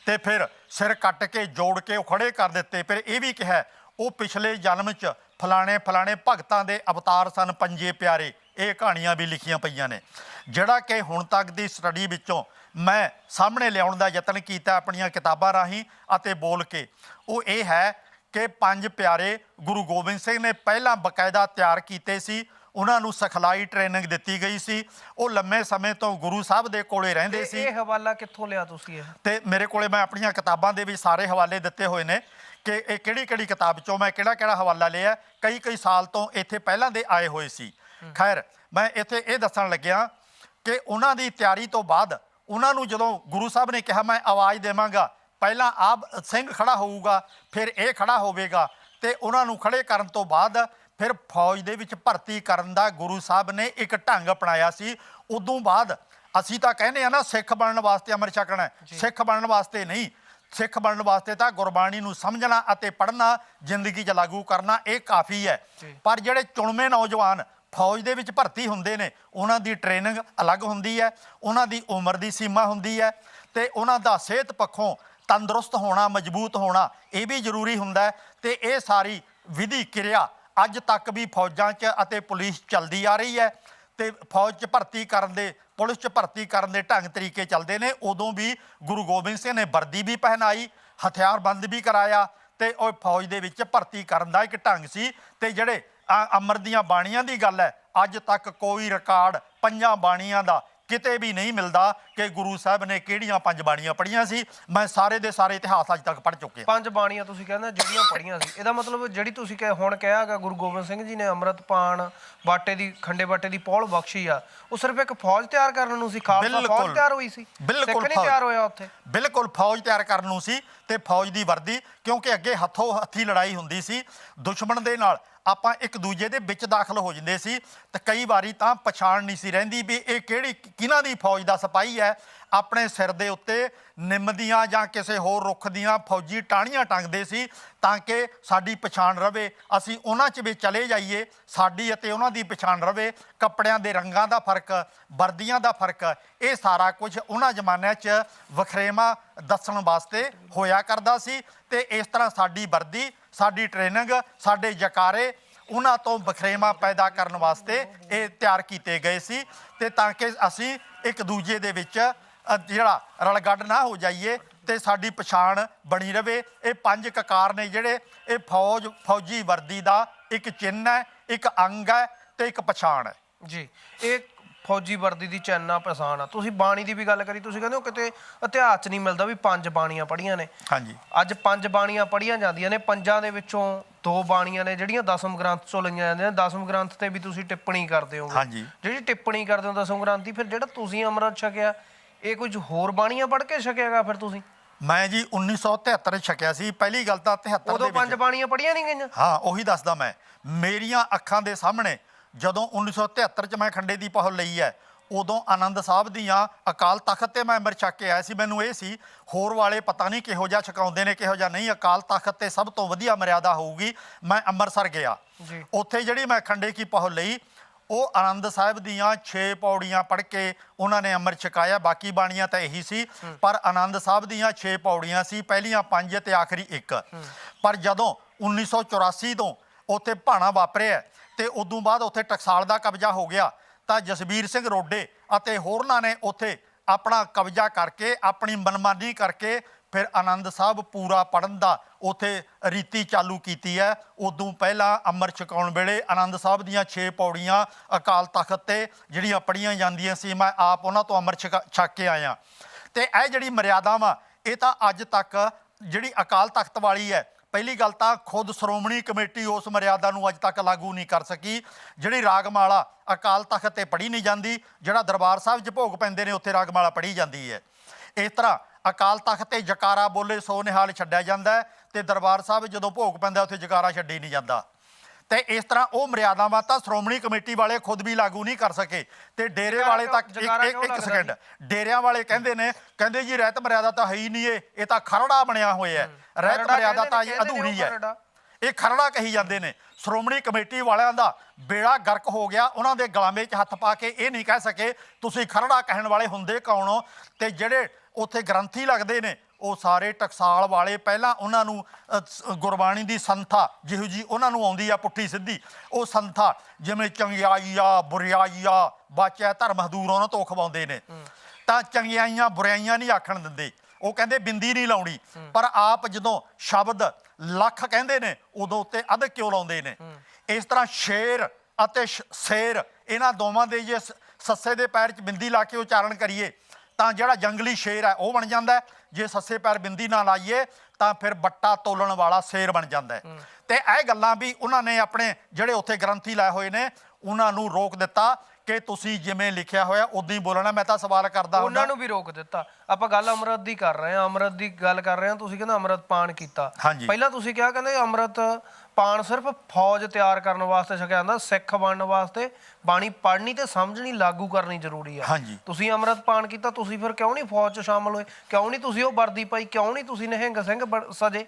ਤੇ ਫਿਰ ਸਿਰ ਕੱਟ ਕੇ ਜੋੜ ਕੇ ਉਹ ਖੜੇ ਕਰ ਦਿੱਤੇ। ਫਿਰ ਇਹ ਵੀ ਕਿਹਾ, ਉਹ ਪਿਛਲੇ ਜਨਮ 'ਚ ਫਲਾਣੇ ਫਲਾਣੇ ਭਗਤਾਂ ਦੇ ਅਵਤਾਰ ਸਨ ਪੰਜੇ ਪਿਆਰੇ। ਇਹ ਕਹਾਣੀਆਂ ਵੀ ਲਿਖੀਆਂ ਪਈਆਂ ਨੇ। ਜਿਹੜਾ ਕਿ ਹੁਣ ਤੱਕ ਦੀ ਸਟੱਡੀ ਵਿੱਚੋਂ ਮੈਂ ਸਾਹਮਣੇ ਲਿਆਉਣ ਦਾ ਯਤਨ ਕੀਤਾ ਆਪਣੀਆਂ ਕਿਤਾਬਾਂ ਰਾਹੀਂ ਅਤੇ ਬੋਲ ਕੇ, ਉਹ ਇਹ ਹੈ ਕਿ ਪੰਜ ਪਿਆਰੇ ਗੁਰੂ ਗੋਬਿੰਦ ਸਿੰਘ ਨੇ ਪਹਿਲਾਂ ਬਕਾਇਦਾ ਤਿਆਰ ਕੀਤੇ ਸੀ। ਉਹਨਾਂ ਨੂੰ ਸਿਖਲਾਈ ਟ੍ਰੇਨਿੰਗ ਦਿੱਤੀ ਗਈ ਸੀ। ਉਹ ਲੰਮੇ ਸਮੇਂ ਤੋਂ ਗੁਰੂ ਸਾਹਿਬ ਦੇ ਕੋਲੇ ਰਹਿੰਦੇ ਸੀ। ਇਹ ਹਵਾਲਾ ਕਿੱਥੋਂ ਲਿਆ ਤੁਸੀਂ ਇਹ? ਤੇ ਮੇਰੇ ਕੋਲੇ ਮੈਂ ਆਪਣੀਆਂ ਕਿਤਾਬਾਂ ਦੇ ਵੀ ਸਾਰੇ ਹਵਾਲੇ ਦਿੱਤੇ ਹੋਏ ਨੇ ਕਿ ਇਹ ਕਿਹੜੀ ਕਿਹੜੀ ਕਿਤਾਬ ਚੋਂ ਮੈਂ ਕਿਹੜਾ ਕਿਹੜਾ ਹਵਾਲਾ ਲਿਆ। ਕਈ ਕਈ ਸਾਲ ਤੋਂ ਇੱਥੇ ਪਹਿਲਾਂ ਦੇ ਆਏ ਹੋਏ ਸੀ। ਖੈਰ ਮੈਂ ਇੱਥੇ ਇਹ ਦੱਸਣ ਲੱਗਿਆ ਕਿ ਉਹਨਾਂ ਦੀ ਤਿਆਰੀ ਤੋਂ ਬਾਅਦ ਉਹਨਾਂ ਨੂੰ ਜਦੋਂ ਗੁਰੂ ਸਾਹਿਬ ਨੇ ਕਿਹਾ ਮੈਂ ਆਵਾਜ਼ ਦੇਵਾਂਗਾ ਪਹਿਲਾਂ ਆਪ ਸਿੰਘ ਖੜਾ ਹੋਊਗਾ ਫਿਰ ਇਹ ਖੜਾ ਹੋਵੇਗਾ ਤੇ ਉਹਨਾਂ ਨੂੰ ਖੜੇ ਕਰਨ ਤੋਂ ਬਾਅਦ ਫਿਰ ਫੌਜ ਦੇ ਵਿੱਚ ਭਰਤੀ ਕਰਨ ਦਾ ਗੁਰੂ ਸਾਹਿਬ ਨੇ ਇੱਕ ਢੰਗ ਅਪਣਾਇਆ ਸੀ ਉਦੋਂ ਬਾਅਦ ਅਸੀਂ ਤਾਂ ਕਹਿੰਦੇ ਆ ਨਾ ਸਿੱਖ ਬਣਨ ਵਾਸਤੇ ਅੰਮ੍ਰਿਤ ਛਕਣਾ। ਸਿੱਖ ਬਣਨ ਵਾਸਤੇ ਨਹੀਂ ਸਿੱਖ ਬਣਨ ਵਾਸਤੇ ਤਾਂ ਗੁਰਬਾਣੀ ਨੂੰ ਸਮਝਣਾ ਅਤੇ ਪੜ੍ਹਨਾ ਜ਼ਿੰਦਗੀ 'ਚ ਲਾਗੂ ਕਰਨਾ ਇਹ ਕਾਫੀ ਹੈ। ਪਰ ਜਿਹੜੇ ਚੁਣਵੇਂ ਨੌਜਵਾਨ ਫੌਜ ਦੇ ਵਿੱਚ ਭਰਤੀ ਹੁੰਦੇ ਨੇ ਉਹਨਾਂ ਦੀ ਟ੍ਰੇਨਿੰਗ ਅਲੱਗ ਹੁੰਦੀ ਹੈ ਉਹਨਾਂ ਦੀ ਉਮਰ ਦੀ ਸੀਮਾ ਹੁੰਦੀ ਹੈ ਤੇ ਉਹਨਾਂ ਦਾ ਸਿਹਤ ਪੱਖੋਂ ਤੰਦਰੁਸਤ ਹੋਣਾ, ਮਜ਼ਬੂਤ ਹੋਣਾ, ਇਹ ਵੀ ਜ਼ਰੂਰੀ ਹੁੰਦਾ ਹੈ ਤੇ ਇਹ ਸਾਰੀ ਵਿਧੀ ਕਿਰਿਆ ਅੱਜ ਤੱਕ ਵੀ ਫੌਜਾਂ 'ਚ ਅਤੇ ਪੁਲਿਸ ਚੱਲਦੀ ਆ ਰਹੀ ਹੈ ਤੇ ਫੌਜ 'ਚ ਭਰਤੀ ਕਰਨ ਦੇ, ਪੁਲਿਸ 'ਚ ਭਰਤੀ ਕਰਨ ਦੇ ਢੰਗ ਤਰੀਕੇ ਚੱਲਦੇ ਨੇ। ਉਦੋਂ ਵੀ ਗੁਰੂ ਗੋਬਿੰਦ ਸਿੰਘ ਨੇ ਵਰਦੀ ਵੀ ਪਹਿਨਾਈ, ਹਥਿਆਰਬੰਦ ਵੀ ਕਰਾਇਆ ਤੇ ਉਹ ਫੌਜ ਦੇ ਵਿੱਚ ਭਰਤੀ ਕਰਨ ਦਾ ਇੱਕ ਢੰਗ ਸੀ ਤੇ ਜਿਹੜੇ ਆ ਅਮਰ ਦੀਆਂ ਬਾਣੀਆਂ ਦੀ ਗੱਲ ਹੈ, ਅੱਜ ਤੱਕ ਕੋਈ ਰਿਕਾਰਡ ਪੰਜਾਂ ਬਾਣੀਆਂ ਦਾ ਕਿਤੇ ਵੀ ਨਹੀਂ ਮਿਲਦਾ ਕਿ ਗੁਰੂ ਸਾਹਿਬ ਨੇ ਕਿਹੜੀਆਂ ਪੰਜ ਬਾਣੀਆਂ ਪੜ੍ਹੀਆਂ ਸੀ। ਮੈਂ ਸਾਰੇ ਦੇ ਸਾਰੇ ਇਤਿਹਾਸ ਅੱਜ ਤੱਕ ਪੜ੍ਹ ਚੁੱਕਿਆ ਪੰਜ ਬਾਣੀਆਂ ਤੁਸੀਂ ਕਹਿੰਦੇ ਜਿਹੜੀਆਂ ਪੜੀਆਂ ਸੀ। ਇਹਦਾ ਮਤਲਬ ਜਿਹੜੀ ਤੁਸੀਂ ਕਹੇ ਹੁਣ ਕਿਹਾਗਾ ਗੁਰੂ ਗੋਬਿੰਦ ਸਿੰਘ ਜੀ ਨੇ ਅੰਮ੍ਰਿਤ ਪਾਣ ਬਾਟੇ ਦੀ ਖੰਡੇ ਬਾਟੇ ਦੀ ਪੌਲ ਬਖਸ਼ੀ ਆ ਉਹ ਸਿਰਫ ਇੱਕ ਫੌਜ ਤਿਆਰ ਕਰਨ ਨੂੰ ਸੀ। ਖਾਲਸਾ ਫੌਜ। ਤਿਆਰ ਹੋਈ ਸੀ। ਬਿਲਕੁਲ ਸਿੱਖ ਨਹੀਂ। ਤਿਆਰ ਹੋਇਆ ਉੱਥੇ। ਬਿਲਕੁਲ ਫੌਜ ਤਿਆਰ ਕਰਨ ਨੂੰ ਸੀ ਤੇ ਫੌਜ ਦੀ ਵਰਦੀ ਕਿਉਂਕਿ ਅੱਗੇ ਹੱਥੋਂ ਹੱਥੀ ਲੜਾਈ ਹੁੰਦੀ ਸੀ। ਦੁਸ਼ਮਣ ਦੇ ਨਾਲ ਆਪਾਂ ਇੱਕ ਦੂਜੇ ਦੇ ਵਿੱਚ ਦਾਖਲ ਹੋ ਜਾਂਦੇ ਸੀ ਤੇ ਕਈ ਵਾਰੀ ਤਾਂ ਪਛਾਣ ਨਹੀਂ ਸੀ ਰਹਿੰਦੀ ਵੀ ਇਹ ਕਿਹੜੀ ਕਿਹਨਾਂ ਦੀ ਫੌਜ ਦਾ ਸਿਪਾਹੀ ਹੈ। ਆਪਣੇ ਸਿਰ ਦੇ ਉੱਤੇ ਨਿੰਮ ਦੀਆਂ ਜਾਂ ਕਿਸੇ ਹੋਰ ਰੁੱਖ ਦੀਆਂ ਫੌਜੀ ਟਾਹਣੀਆਂ ਟੰਗਦੇ ਸੀ ਤਾਂ ਕਿ ਸਾਡੀ ਪਛਾਣ ਰਵੇ। ਅਸੀਂ ਉਹਨਾਂ 'ਚ ਵੀ ਚਲੇ ਜਾਈਏ, ਸਾਡੀ ਅਤੇ ਉਹਨਾਂ ਦੀ ਪਛਾਣ ਰਵੇ। ਕੱਪੜਿਆਂ ਦੇ ਰੰਗਾਂ ਦਾ ਫ਼ਰਕ, ਵਰਦੀਆਂ ਦਾ ਫ਼ਰਕ, ਇਹ ਸਾਰਾ ਕੁਝ ਉਹਨਾਂ ਜ਼ਮਾਨਿਆਂ 'ਚ ਵਖਰੇਵਾ ਦੱਸਣ ਵਾਸਤੇ ਹੋਇਆ ਕਰਦਾ ਸੀ ਤੇ ਇਸ ਤਰ੍ਹਾਂ ਸਾਡੀ ਵਰਦੀ ਸਾਡੀ ਟ੍ਰੇਨਿੰਗ, ਸਾਡੇ ਜਕਾਰੇ ਉਹਨਾਂ ਤੋਂ ਵਖਰੇਵਾ ਪੈਦਾ ਕਰਨ ਵਾਸਤੇ ਇਹ ਤਿਆਰ ਕੀਤੇ ਗਏ ਸੀ ਤੇ ਤਾਂ ਕਿ ਅਸੀਂ ਇੱਕ ਦੂਜੇ ਦੇ ਵਿੱਚ ਜਿਹੜਾ ਰਲਗੱਡ ਨਾ ਹੋ ਜਾਈਏ ਤੇ ਸਾਡੀ ਪਛਾਣ ਬਣੀ ਰਵੇ। ਇਹ ਪੰਜ ਕਕਾਰ ਨੇ ਜਿਹੜੇ, ਇਹ ਫੌਜ, ਫੌਜੀ ਵਰਦੀ ਦਾ ਇੱਕ ਚਿੰਨ੍ਹ ਹੈ, ਇੱਕ ਅੰਗ ਹੈ ਤੇ ਇੱਕ ਪਛਾਣ ਹੈ। ਜੀ, ਇਹ ਫੌਜੀ ਵਰਦੀ ਦੀ ਚੈਨਾ ਪਛਾਣ ਆ। ਤੁਸੀਂ ਬਾਣੀ ਦੀ ਵੀ ਗੱਲ ਕਰੀ ਤੁਸੀਂ ਕਹਿੰਦੇ ਹੋ ਕਿਤੇ ਇਤਿਹਾਸ 'ਚ ਨਹੀਂ ਮਿਲਦਾ ਵੀ ਪੰਜ ਬਾਣੀਆਂ ਪੜੀਆਂ ਨੇ। ਹਾਂਜੀ। ਅੱਜ ਪੰਜ ਬਾਣੀਆਂ ਪੜੀਆਂ ਜਾਂਦੀਆਂ ਨੇ ਪੰਜਾਂ ਦੇ ਵਿੱਚੋਂ ਦੋ ਬਾਣੀਆਂ ਨੇ ਜਿਹੜੀਆਂ ਦਸਮ ਗ੍ਰੰਥ ਚੋਂ ਲਈਆਂ ਜਾਂਦੀਆਂ ਨੇ। ਦਸਮ ਗ੍ਰੰਥ ਤੇ ਵੀ ਤੁਸੀਂ ਟਿੱਪਣੀ ਕਰਦੇ ਹੋ ਹਾਂਜੀ। ਜਿਹੜੀ ਟਿੱਪਣੀ ਕਰਦੇ ਹੋ ਦਸਮ ਗ੍ਰੰਥ ਦੀ ਫਿਰ ਜਿਹੜਾ ਤੁਸੀਂ ਅੰਮ੍ਰਿਤ ਛਕਿਆ ਇਹ ਕੁਝ ਹੋਰ ਬਾਣੀਆਂ ਪੜ੍ਹ ਕੇ ਛਕਿਆਗਾ ਫਿਰ ਤੁਸੀਂ? ਮੈਂ ਜੀ 1973 ਛਕਿਆ ਸੀ ਪਹਿਲੀ ਗੱਲ ਤਾਂ 73 ਉਦੋਂ ਦੇ ਪੰਜ ਵਿੱਚ ਬਾਣੀਆਂ ਪੜੀਆਂ ਨਹੀਂ ਗਈਆਂ? ਹਾਂ ਉਹੀ ਦੱਸਦਾ ਮੈਂ। ਮੇਰੀਆਂ ਅੱਖਾਂ ਦੇ ਸਾਹਮਣੇ ਜਦੋਂ 1973 ਚ ਮੈਂ ਖੰਡੇ ਦੀ ਪਹੁਲ ਲਈ ਹੈ ਉਦੋਂ ਆਨੰਦ ਸਾਹਿਬ ਦੀਆਂ ਅਕਾਲ ਤਖਤ ਤੇ ਮੈਂ ਅੰਮ੍ਰਿਤ ਛਕ ਕੇ ਆਇਆ ਸੀ। ਮੈਨੂੰ ਇਹ ਸੀ ਹੋਰ ਵਾਲੇ ਪਤਾ ਨਹੀਂ ਕਿਹੋ ਜਿਹਾ ਛਕਾਉਂਦੇ ਨੇ ਕਿਹੋ ਜਿਹਾ ਨਹੀਂ ਅਕਾਲ ਤਖਤ ਤੇ ਸਭ ਤੋਂ ਵਧੀਆ ਮਰਿਆਦਾ ਹੋਊਗੀ। ਮੈਂ ਅੰਮ੍ਰਿਤਸਰ ਗਿਆ। ਉੱਥੇ ਜਿਹੜੀ ਮੈਂ ਖੰਡੇ ਕੀ ਪਹੁਲ ਲਈ ਉਹ ਆਨੰਦ ਸਾਹਿਬ ਦੀਆਂ 6 ਪੌੜੀਆਂ ਪੜ੍ਹ ਕੇ ਉਹਨਾਂ ਨੇ ਅੰਮ੍ਰਿਤ ਛਕਾਇਆ। ਬਾਕੀ ਬਾਣੀਆਂ ਤਾਂ ਇਹੀ ਸੀ ਪਰ ਆਨੰਦ ਸਾਹਿਬ ਦੀਆਂ 6 ਪੌੜੀਆਂ ਸੀ ਪਹਿਲੀਆਂ 5 ਤੇ ਆਖਰੀ ਇੱਕ। ਪਰ ਜਦੋਂ 1984 ਤੋਂ ਉੱਥੇ ਭਾਣਾ ਵਾਪਰਿਆ ਤੇ ਉਦੋਂ ਬਾਅਦ ਉੱਥੇ ਟਕਸਾਲ ਦਾ ਕਬਜ਼ਾ ਹੋ ਗਿਆ। ਤਾਂ ਜਸਬੀਰ ਸਿੰਘ ਰੋਡੇ ਅਤੇ ਹੋਰਨਾਂ ਨੇ ਉੱਥੇ ਆਪਣਾ ਕਬਜ਼ਾ ਕਰਕੇ, ਆਪਣੀ ਮਨਮਾਨੀ ਕਰਕੇ ਫਿਰ ਆਨੰਦ ਸਾਹਿਬ ਪੂਰਾ ਪੜਨ ਦਾ ਉਥੇ ਰੀਤੀ ਚਾਲੂ ਕੀਤੀ ਹੈ। ਉਦੋਂ ਪਹਿਲਾਂ ਅੰਮ੍ਰਿਤ ਛਕਾਉਣ ਵੇਲੇ ਆਨੰਦ ਸਾਹਿਬ ਦੀਆਂ 6 ਪੌੜੀਆਂ ਅਕਾਲ ਤਖਤ ਤੇ ਜਿਹੜੀਆਂ ਪੜੀਆਂ ਜਾਂਦੀਆਂ ਸੀ, ਮੈਂ ਆਪ ਉਹਨਾਂ ਤੋਂ ਅੰਮ੍ਰਿਤ ਛਕਾ- ਛਕ ਕੇ ਆਇਆ। ਤੇ ਇਹ ਜਿਹੜੀ ਮਰਿਆਦਾ ਵਾ, ਇਹ ਤਾਂ ਅੱਜ ਤੱਕ ਜਿਹੜੀ ਅਕਾਲ ਤਖਤ ਵਾਲੀ ਹੈ ਪਹਿਲੀ ਗੱਲ ਤਾਂ ਖੁਦ ਸ਼੍ਰੋਮਣੀ ਕਮੇਟੀ ਉਸ ਮਰਿਆਦਾ ਨੂੰ ਅੱਜ ਤੱਕ ਲਾਗੂ ਨਹੀਂ ਕਰ ਸਕੀ। ਜਿਹੜੀ ਰਾਗਮਾਲਾ ਅਕਾਲ ਤਖਤ ਤੇ ਪੜੀ ਨਹੀਂ ਜਾਂਦੀ, ਜਿਹੜਾ ਦਰਬਾਰ ਸਾਹਿਬ 'ਚ ਭੋਗ ਪੈਂਦੇ ਨੇ, ਉੱਥੇ ਰਾਗਮਾਲਾ ਪੜੀ ਜਾਂਦੀ ਹੈ। ਇਸ ਤਰ੍ਹਾਂ ਅਕਾਲ ਤਖਤ ਤੇ ਜਕਾਰਾ ਬੋਲੇ ਸੋ ਨਿਹਾਲ ਛੱਡਿਆ ਜਾਂਦਾ ਹੈ ਤੇ ਦਰਬਾਰ ਸਾਹਿਬ ਜਦੋਂ ਭੋਗ ਪੈਂਦਾ, ਉੱਥੇ ਜਕਾਰਾ ਛੱਡੀ ਨਹੀਂ ਜਾਂਦਾ। ਤੇ ਇਸ ਤਰ੍ਹਾਂ ਉਹ ਮਰਿਆਦਾਵਾਂ ਤਾਂ ਸ਼੍ਰੋਮਣੀ ਕਮੇਟੀ ਵਾਲੇ ਖੁਦ ਵੀ ਲਾਗੂ ਨਹੀਂ ਕਰ ਸਕੇ। ਤੇ ਡੇਰੇ ਵਾਲੇ ਤੱਕ ਇੱਕ ਇੱਕ ਲੱਗਦਾ ਸਕਿੰਡ ਡੇਰਿਆਂ ਵਾਲੇ ਕਹਿੰਦੇ ਨੇ ਕਹਿੰਦੇ ਜੀ ਰਹਿਤ ਮਰਿਆਦਾ ਤਾਂ ਹੈ ਹੀ ਨਹੀਂ ਇਹ ਇਹ ਤਾਂ ਖਰੜਾ ਬਣਿਆ ਹੋਇਆ ਹੈ। ਰਹਿਤ ਖਰੜਾ ਮਰਿਆਦਾ ਕਹਿੰਦੇ ਤਾਂ ਨੇ, ਇਹ ਕਹਿੰਦੇ ਨੇ ਉਹ ਅਧੂਰੀ ਹੈ। ਖਰੜਾ। ਇਹ ਖਰੜਾ ਕਹੀ ਜਾਂਦੇ ਨੇ। ਸ਼੍ਰੋਮਣੀ ਕਮੇਟੀ ਵਾਲਿਆਂ ਦਾ ਬੇੜਾ ਗਰਕ ਹੋ ਗਿਆ। ਉਹਨਾਂ ਦੇ ਗਲਾਮੇ 'ਚ ਹੱਥ ਪਾ ਕੇ ਇਹ ਨਹੀਂ ਕਹਿ ਸਕੇ ਤੁਸੀਂ ਖਰੜਾ ਕਹਿਣ ਵਾਲੇ ਹੁੰਦੇ ਕੌਣ ਹੋ? ਤੇ ਜਿਹੜੇ ਉੱਥੇ ਗ੍ਰੰਥੀ ਲੱਗਦੇ ਨੇ ਉਹ ਸਾਰੇ ਟਕਸਾਲ ਵਾਲੇ ਪਹਿਲਾਂ ਉਹਨਾਂ ਨੂੰ ਗੁਰਬਾਣੀ ਦੀ ਸੰਥਾ ਜਿਹੋ ਜੀ ਉਹਨਾਂ ਨੂੰ ਆਉਂਦੀ ਆ ਪੁੱਠੀ ਸਿੱਧੀ ਉਹ ਸੰਥਾ ਜਿਵੇਂ ਚੰਗਿਆਈਆ ਬੁਰਿਆਈਆ ਬਾਚਾ ਧਰਮ ਹਦੂਰ ਉਹਨਾਂ ਤੋਂ ਖਵਾਉਂਦੇ ਨੇ। ਤਾਂ ਚੰਗਿਆਈਆਂ ਬੁਰਾਈਆਂ ਨਹੀਂ ਆਖਣ ਦਿੰਦੇ। ਉਹ ਕਹਿੰਦੇ ਬਿੰਦੀ ਨਹੀਂ ਲਾਉਣੀ। ਪਰ ਆਪ ਜਦੋਂ ਸ਼ਬਦ ਲੱਖ ਕਹਿੰਦੇ ਨੇ ਉਦੋਂ ਉੱਤੇ ਅਧ ਕਿਉਂ ਲਾਉਂਦੇ ਨੇ? ਇਸ ਤਰ੍ਹਾਂ ਸ਼ੇਰ ਅਤੇ ਸ਼ੇਰ ਇਹਨਾਂ ਦੋਵਾਂ ਦੇ ਜੇ ਸੱਸੇ ਦੇ ਪੈਰ 'ਚ ਬਿੰਦੀ ਲਾ ਕੇ ਉਚਾਰਨ ਕਰੀਏ ਤਾਂ ਜਿਹੜਾ ਜੰਗਲੀ ਸ਼ੇਰ ਹੈ ਉਹ ਬਣ ਜਾਂਦਾ। ਜੇ ਸੱਸੇ ਪੈਰ ਬਿੰਦੀ ਨਾ ਲਾਈਏ ਤਾਂ ਫਿਰ ਬੱਟਾ ਤੋਲਣ ਵਾਲਾ ਸ਼ੇਰ ਬਣ ਜਾਂਦਾ ਹੈ। ਤੇ ਇਹ ਗੱਲਾਂ ਵੀ ਉਹਨਾਂ ਨੇ ਆਪਣੇ ਜਿਹੜੇ ਉੱਥੇ ਗ੍ਰੰਥੀ ਲਾਏ ਹੋਏ ਨੇ ਉਹਨਾਂ ਨੂੰ ਰੋਕ ਦਿੱਤਾ ਕਿ ਤੁਸੀਂ ਜਿਵੇਂ ਲਿਖਿਆ ਹੋਇਆ ਉਦਾਂ ਹੀ ਬੋਲਣਾ। ਮੈਂ ਤਾਂ ਸਵਾਲ ਕਰਦਾ ਹੁੰਦਾ। ਉਹਨਾਂ ਨੂੰ ਵੀ ਰੋਕ ਦਿੱਤਾ। ਆਪਾਂ ਗੱਲ ਅੰਮ੍ਰਿਤ ਦੀ ਕਰ ਰਹੇ ਹਾਂ। ਅੰਮ੍ਰਿਤ ਦੀ ਗੱਲ ਕਰ ਰਹੇ ਹਾਂ। ਤੁਸੀਂ ਕਹਿੰਦੇ ਅੰਮ੍ਰਿਤ ਪਾਨ ਕੀਤਾ। ਪਹਿਲਾਂ ਤੁਸੀਂ ਕਿਹਾ ਕਹਿੰਦੇ ਅੰਮ੍ਰਿਤ ਪਾਨ ਸਿਰਫ ਫੌਜ ਤਿਆਰ ਕਰਨ ਵਾਸਤੇ ਛਕਿਆ ਜਾਂਦਾ ਸਿੱਖ ਬਣਨ ਵਾਸਤੇ। ਬਾਣੀ ਪੜ੍ਹਨੀ ਤੇ ਸਮਝਣੀ ਲਾਗੂ ਕਰਨੀ ਜ਼ਰੂਰੀ ਆ। ਹਾਂਜੀ। ਤੁਸੀਂ ਅੰਮ੍ਰਿਤ ਪਾਨ ਕੀਤਾ ਤੁਸੀਂ ਫਿਰ ਕਿਉਂ ਨਹੀਂ ਫੌਜ 'ਚ ਸ਼ਾਮਲ ਹੋਏ? ਕਿਉਂ ਨਹੀਂ ਤੁਸੀਂ ਉਹ ਵਰਦੀ ਪਾਈ? ਕਿਉਂ ਨਹੀਂ ਤੁਸੀਂ ਨਿਹੰਗ ਸਿੰਘ ਬਣ- ਸਜੇ?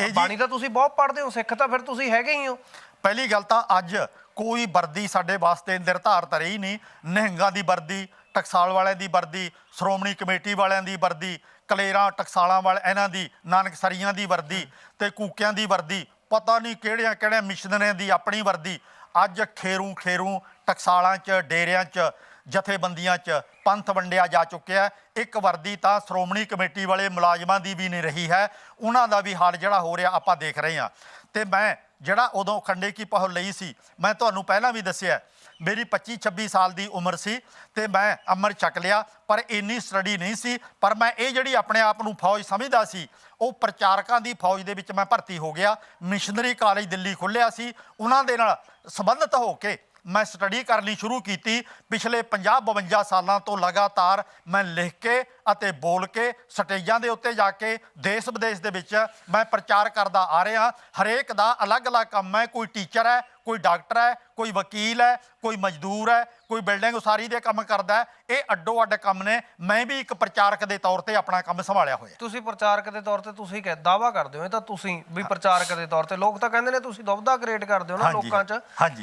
ਇਹ ਜੀ- ਬਾਣੀ ਤਾਂ ਤੁਸੀਂ ਬਹੁਤ ਪੜ੍ਹਦੇ ਹੋ ਸਿੱਖ ਤਾਂ ਫਿਰ ਤੁਸੀਂ ਹੈਗੇ ਹੀ ਹੋ। ਪਹਿਲੀ ਗੱਲ ਤਾਂ ਅੱਜ ਕੋਈ ਵਰਦੀ ਸਾਡੇ ਵਾਸਤੇ ਨਿਰਧਾਰਤ ਰਹੀ ਨਹੀਂ। ਨਿਹੰਗਾਂ ਦੀ ਵਰਦੀ ਟਕਸਾਲ ਵਾਲਿਆਂ ਦੀ ਵਰਦੀ ਸ਼੍ਰੋਮਣੀ ਕਮੇਟੀ ਵਾਲਿਆਂ ਦੀ ਵਰਦੀ ਕਲੇਰਾਂ ਟਕਸਾਲਾਂ ਵਾਲੇ ਇਹਨਾਂ ਦੀ ਨਾਨਕਸਰੀਆਂ ਦੀ ਵਰਦੀ ਤੇ ਕੂਕਿਆਂ ਦੀ ਵਰਦੀ। ਪਤਾ ਨਹੀਂ ਕਿਹੜਿਆਂ ਕਿਹੜਿਆਂ ਮਿਸ਼ਨਰੀਆਂ ਦੀ ਆਪਣੀ ਵਰਦੀ। ਅੱਜ ਖੇਰੂ ਖੇਰੂ, ਟਕਸਾਲਾਂ 'ਚ, ਡੇਰਿਆਂ 'ਚ, ਜਥੇਬੰਦੀਆਂ 'ਚ ਪੰਥ ਵੰਡਿਆ ਜਾ ਚੁੱਕਿਆ ਇੱਕ ਵਰਦੀ ਤਾਂ ਸ਼੍ਰੋਮਣੀ ਕਮੇਟੀ ਵਾਲੇ ਮੁਲਾਜ਼ਮਾਂ ਦੀ ਵੀ ਨਹੀਂ ਰਹੀ ਹੈ। ਉਹਨਾਂ ਦਾ ਵੀ ਹਾਲ ਜਿਹੜਾ ਹੋ ਰਿਹਾ ਆਪਾਂ ਦੇਖ ਰਹੇ ਹਾਂ। ਤੇ ਮੈਂ ਜਿਹੜਾ ਉਦੋਂ ਖੰਡੇ ਕੀ ਪਹੁ ਲਈ ਸੀ, ਮੈਂ ਤੁਹਾਨੂੰ ਪਹਿਲਾਂ ਵੀ ਦੱਸਿਆ ਮੇਰੀ 25 26 ਸਾਲ ਦੀ ਉਮਰ ਸੀ ਤੇ ਮੈਂ ਅਮਰ ਚੱਕ ਲਿਆ, ਪਰ ਇੰਨੀ ਸਟੱਡੀ ਨਹੀਂ ਸੀ। ਪਰ ਮੈਂ ਇਹ ਜਿਹੜੀ ਆਪਣੇ ਆਪ ਨੂੰ ਫੌਜ ਸਮਝਦਾ ਸੀ, ਉਹ ਪ੍ਰਚਾਰਕਾਂ ਦੀ ਫੌਜ ਦੇ ਵਿੱਚ ਮੈਂ ਭਰਤੀ ਹੋ ਗਿਆ। ਮਿਸ਼ਨਰੀ ਕਾਲਜ ਦਿੱਲੀ ਖੁੱਲਿਆ ਸੀ। ਉਹਨਾਂ ਦੇ ਨਾਲ ਸੰਬੰਧਿਤ ਹੋ ਕੇ ਮੈਂ ਸਟੱਡੀ ਕਰਨੀ ਸ਼ੁਰੂ ਕੀਤੀ। ਪਿਛਲੇ 50 52 ਸਾਲਾਂ ਤੋਂ ਲਗਾਤਾਰ ਮੈਂ ਲਿਖ ਕੇ ਅਤੇ ਬੋਲ ਕੇ ਸਟੇਜਾਂ ਦੇ ਉੱਤੇ ਜਾ ਕੇ ਦੇਸ਼ ਵਿਦੇਸ਼ ਦੇ ਵਿੱਚ ਮੈਂ ਪ੍ਰਚਾਰ ਕਰਦਾ ਆ ਰਿਹਾ। ਹਰੇਕ ਦਾ ਅਲੱਗ-ਅਲੱਗ ਕੰਮ ਹੈ, ਕੋਈ ਟੀਚਰ ਹੈ ਕੋਈ ਡਾਕਟਰ ਹੈ ਕੋਈ ਵਕੀਲ ਹੈ ਕੋਈ ਮਜ਼ਦੂਰ ਹੈ ਕੋਈ ਬਿਲਡਿੰਗ ਉਸਾਰੀ ਦੇ ਕੰਮ ਕਰਦਾ ਹੈ ਇਹ ਅੱਡੋ ਅੱਡ ਕੰਮ ਨੇ। ਮੈਂ ਵੀ ਇੱਕ ਪ੍ਰਚਾਰਕ ਦੇ ਤੌਰ ਤੇ ਆਪਣਾ ਕੰਮ ਸੰਭਾਲਿਆ ਹੋਇਆ। ਤੁਸੀਂ ਪ੍ਰਚਾਰਕ ਦੇ ਤੌਰ ਤੇ ਤੁਸੀਂ ਕਹਿ ਦਾਵਾ ਕਰਦੇ ਹੋ ਇਹ ਤਾਂ ਤੁਸੀਂ ਵੀ ਪ੍ਰਚਾਰਕ ਦੇ ਤੌਰ ਤੇ। ਲੋਕ ਤਾਂ ਕਹਿੰਦੇ ਨੇ ਤੁਸੀਂ ਦੁਬਦਾ ਕ੍ਰੀਏਟ ਕਰਦੇ ਹੋ ਨਾ ਲੋਕਾਂ 'ਚ।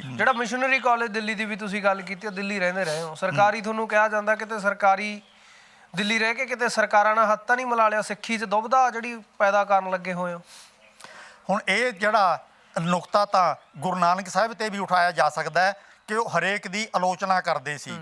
ਜਿਹੜਾ ਮਿਸ਼ਨਰੀ ਕਾਲਜ ਦਿੱਲੀ ਦੀ ਵੀ ਤੁਸੀਂ ਗੱਲ ਕੀਤੀ ਉਹ ਦਿੱਲੀ ਰਹਿੰਦੇ ਰਹੇ ਹੋ। ਸਰਕਾਰੀ ਤੁਹਾਨੂੰ ਕਿਹਾ ਜਾਂਦਾ ਕਿਤੇ ਸਰਕਾਰੀ ਦਿੱਲੀ ਰਹਿ ਕੇ ਕਿਤੇ ਸਰਕਾਰਾਂ ਨਾਲ ਹੱਥ ਤਾਂ ਨਹੀਂ ਮਿਲਾ ਲਿਆ ਸਿੱਖੀ 'ਚ ਦੁਬਦਾ ਜਿਹੜੀ ਪੈਦਾ ਕਰਨ ਲੱਗੇ ਹੋਏ ਹੋ। ਹੁਣ ਇਹ ਜਿਹੜਾ ਨੁਕਤਾ ਤਾਂ ਗੁਰੂ ਨਾਨਕ ਸਾਹਿਬ ਤੇ ਵੀ ਉਠਾਇਆ ਜਾ ਸਕਦਾ ਹੈ ਕਿ ਉਹ ਹਰੇਕ ਦੀ ਆਲੋਚਨਾ ਕਰਦੇ ਸੀ।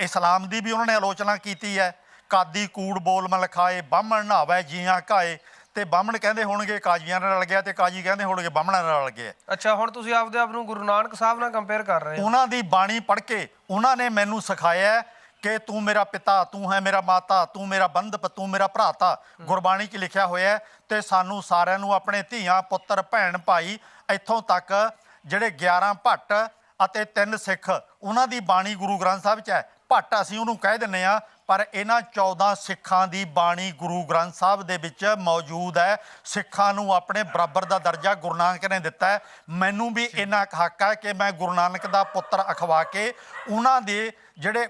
ਇਸਲਾਮ ਦੀ ਵੀ ਉਹਨਾਂ ਨੇ ਆਲੋਚਨਾ ਕੀਤੀ ਹੈ। ਕਾਦੀ ਕੂੜ ਬੋਲ ਮਨ ਲਖਾਏ ਬਾਹਮਣ ਨਹਾਵੇ ਜੀਆਂ ਘਾਏ ਤੇ ਬਾਹਮਣ ਕਹਿੰਦੇ ਹੋਣਗੇ ਕਾਜੀਆਂ ਨਾਲ ਰਲ ਗਿਆ ਤੇ ਕਾਜੀ ਕਹਿੰਦੇ ਹੋਣਗੇ ਬਾਹਮਣਾਂ ਨਾਲ ਰਲ ਗਿਆ ਅੱਛਾ ਹੁਣ ਤੁਸੀਂ ਆਪਦੇ ਆਪ ਨੂੰ ਗੁਰੂ ਨਾਨਕ ਸਾਹਿਬ ਨਾਲ ਕੰਪੇਅਰ ਕਰ ਰਹੇ ਹੋ। ਉਹਨਾਂ ਦੀ ਬਾਣੀ ਪੜ੍ਹ ਕੇ ਉਹਨਾਂ ਨੇ ਮੈਨੂੰ ਸਿਖਾਇਆ ਕਿ ਤੂੰ ਮੇਰਾ ਪਿਤਾ ਤੂੰ ਹੈ ਮੇਰਾ ਮਾਤਾ ਤੂੰ ਮੇਰਾ ਬੰਧਪ ਤੂੰ ਮੇਰਾ ਭਰਾਤਾ। ਗੁਰਬਾਣੀ 'ਚ ਲਿਖਿਆ ਹੋਇਆ ਹੈ ਤੇ ਸਾਨੂੰ ਸਾਰਿਆਂ ਨੂੰ ਆਪਣੇ ਧੀਆਂ ਪੁੱਤਰ ਭੈਣ ਭਾਈ ਇੱਥੋਂ ਤੱਕ ਜਿਹੜੇ 11 ਭੱਟ ਅਤੇ ਤਿੰਨ ਸਿੱਖ ਉਹਨਾਂ ਦੀ ਬਾਣੀ ਗੁਰੂ ਗ੍ਰੰਥ ਸਾਹਿਬ 'ਚ ਹੈ। ਭੱਟ ਅਸੀਂ ਉਹਨੂੰ ਕਹਿ ਦਿੰਨੇ ਆ ਪਰ ਇਹਨਾਂ 14 ਸਿੱਖਾਂ ਦੀ ਬਾਣੀ ਗੁਰੂ ਗ੍ਰੰਥ ਸਾਹਿਬ ਦੇ ਵਿੱਚ ਮੌਜੂਦ ਹੈ। ਸਿੱਖਾਂ ਨੂੰ ਆਪਣੇ ਬਰਾਬਰ ਦਾ ਦਰਜਾ ਗੁਰੂ ਨਾਨਕ ਨੇ ਦਿੱਤਾ ਹੈ। ਮੈਨੂੰ ਵੀ ਕੁ ਹੱਕ ਹੈ ਕਿ ਮੈਂ ਗੁਰੂ ਨਾਨਕ ਦਾ ਪੁੱਤਰ ਅਖਵਾ ਕੇ ਉਹਨਾਂ ਦੇ ਜਿਹੜੇ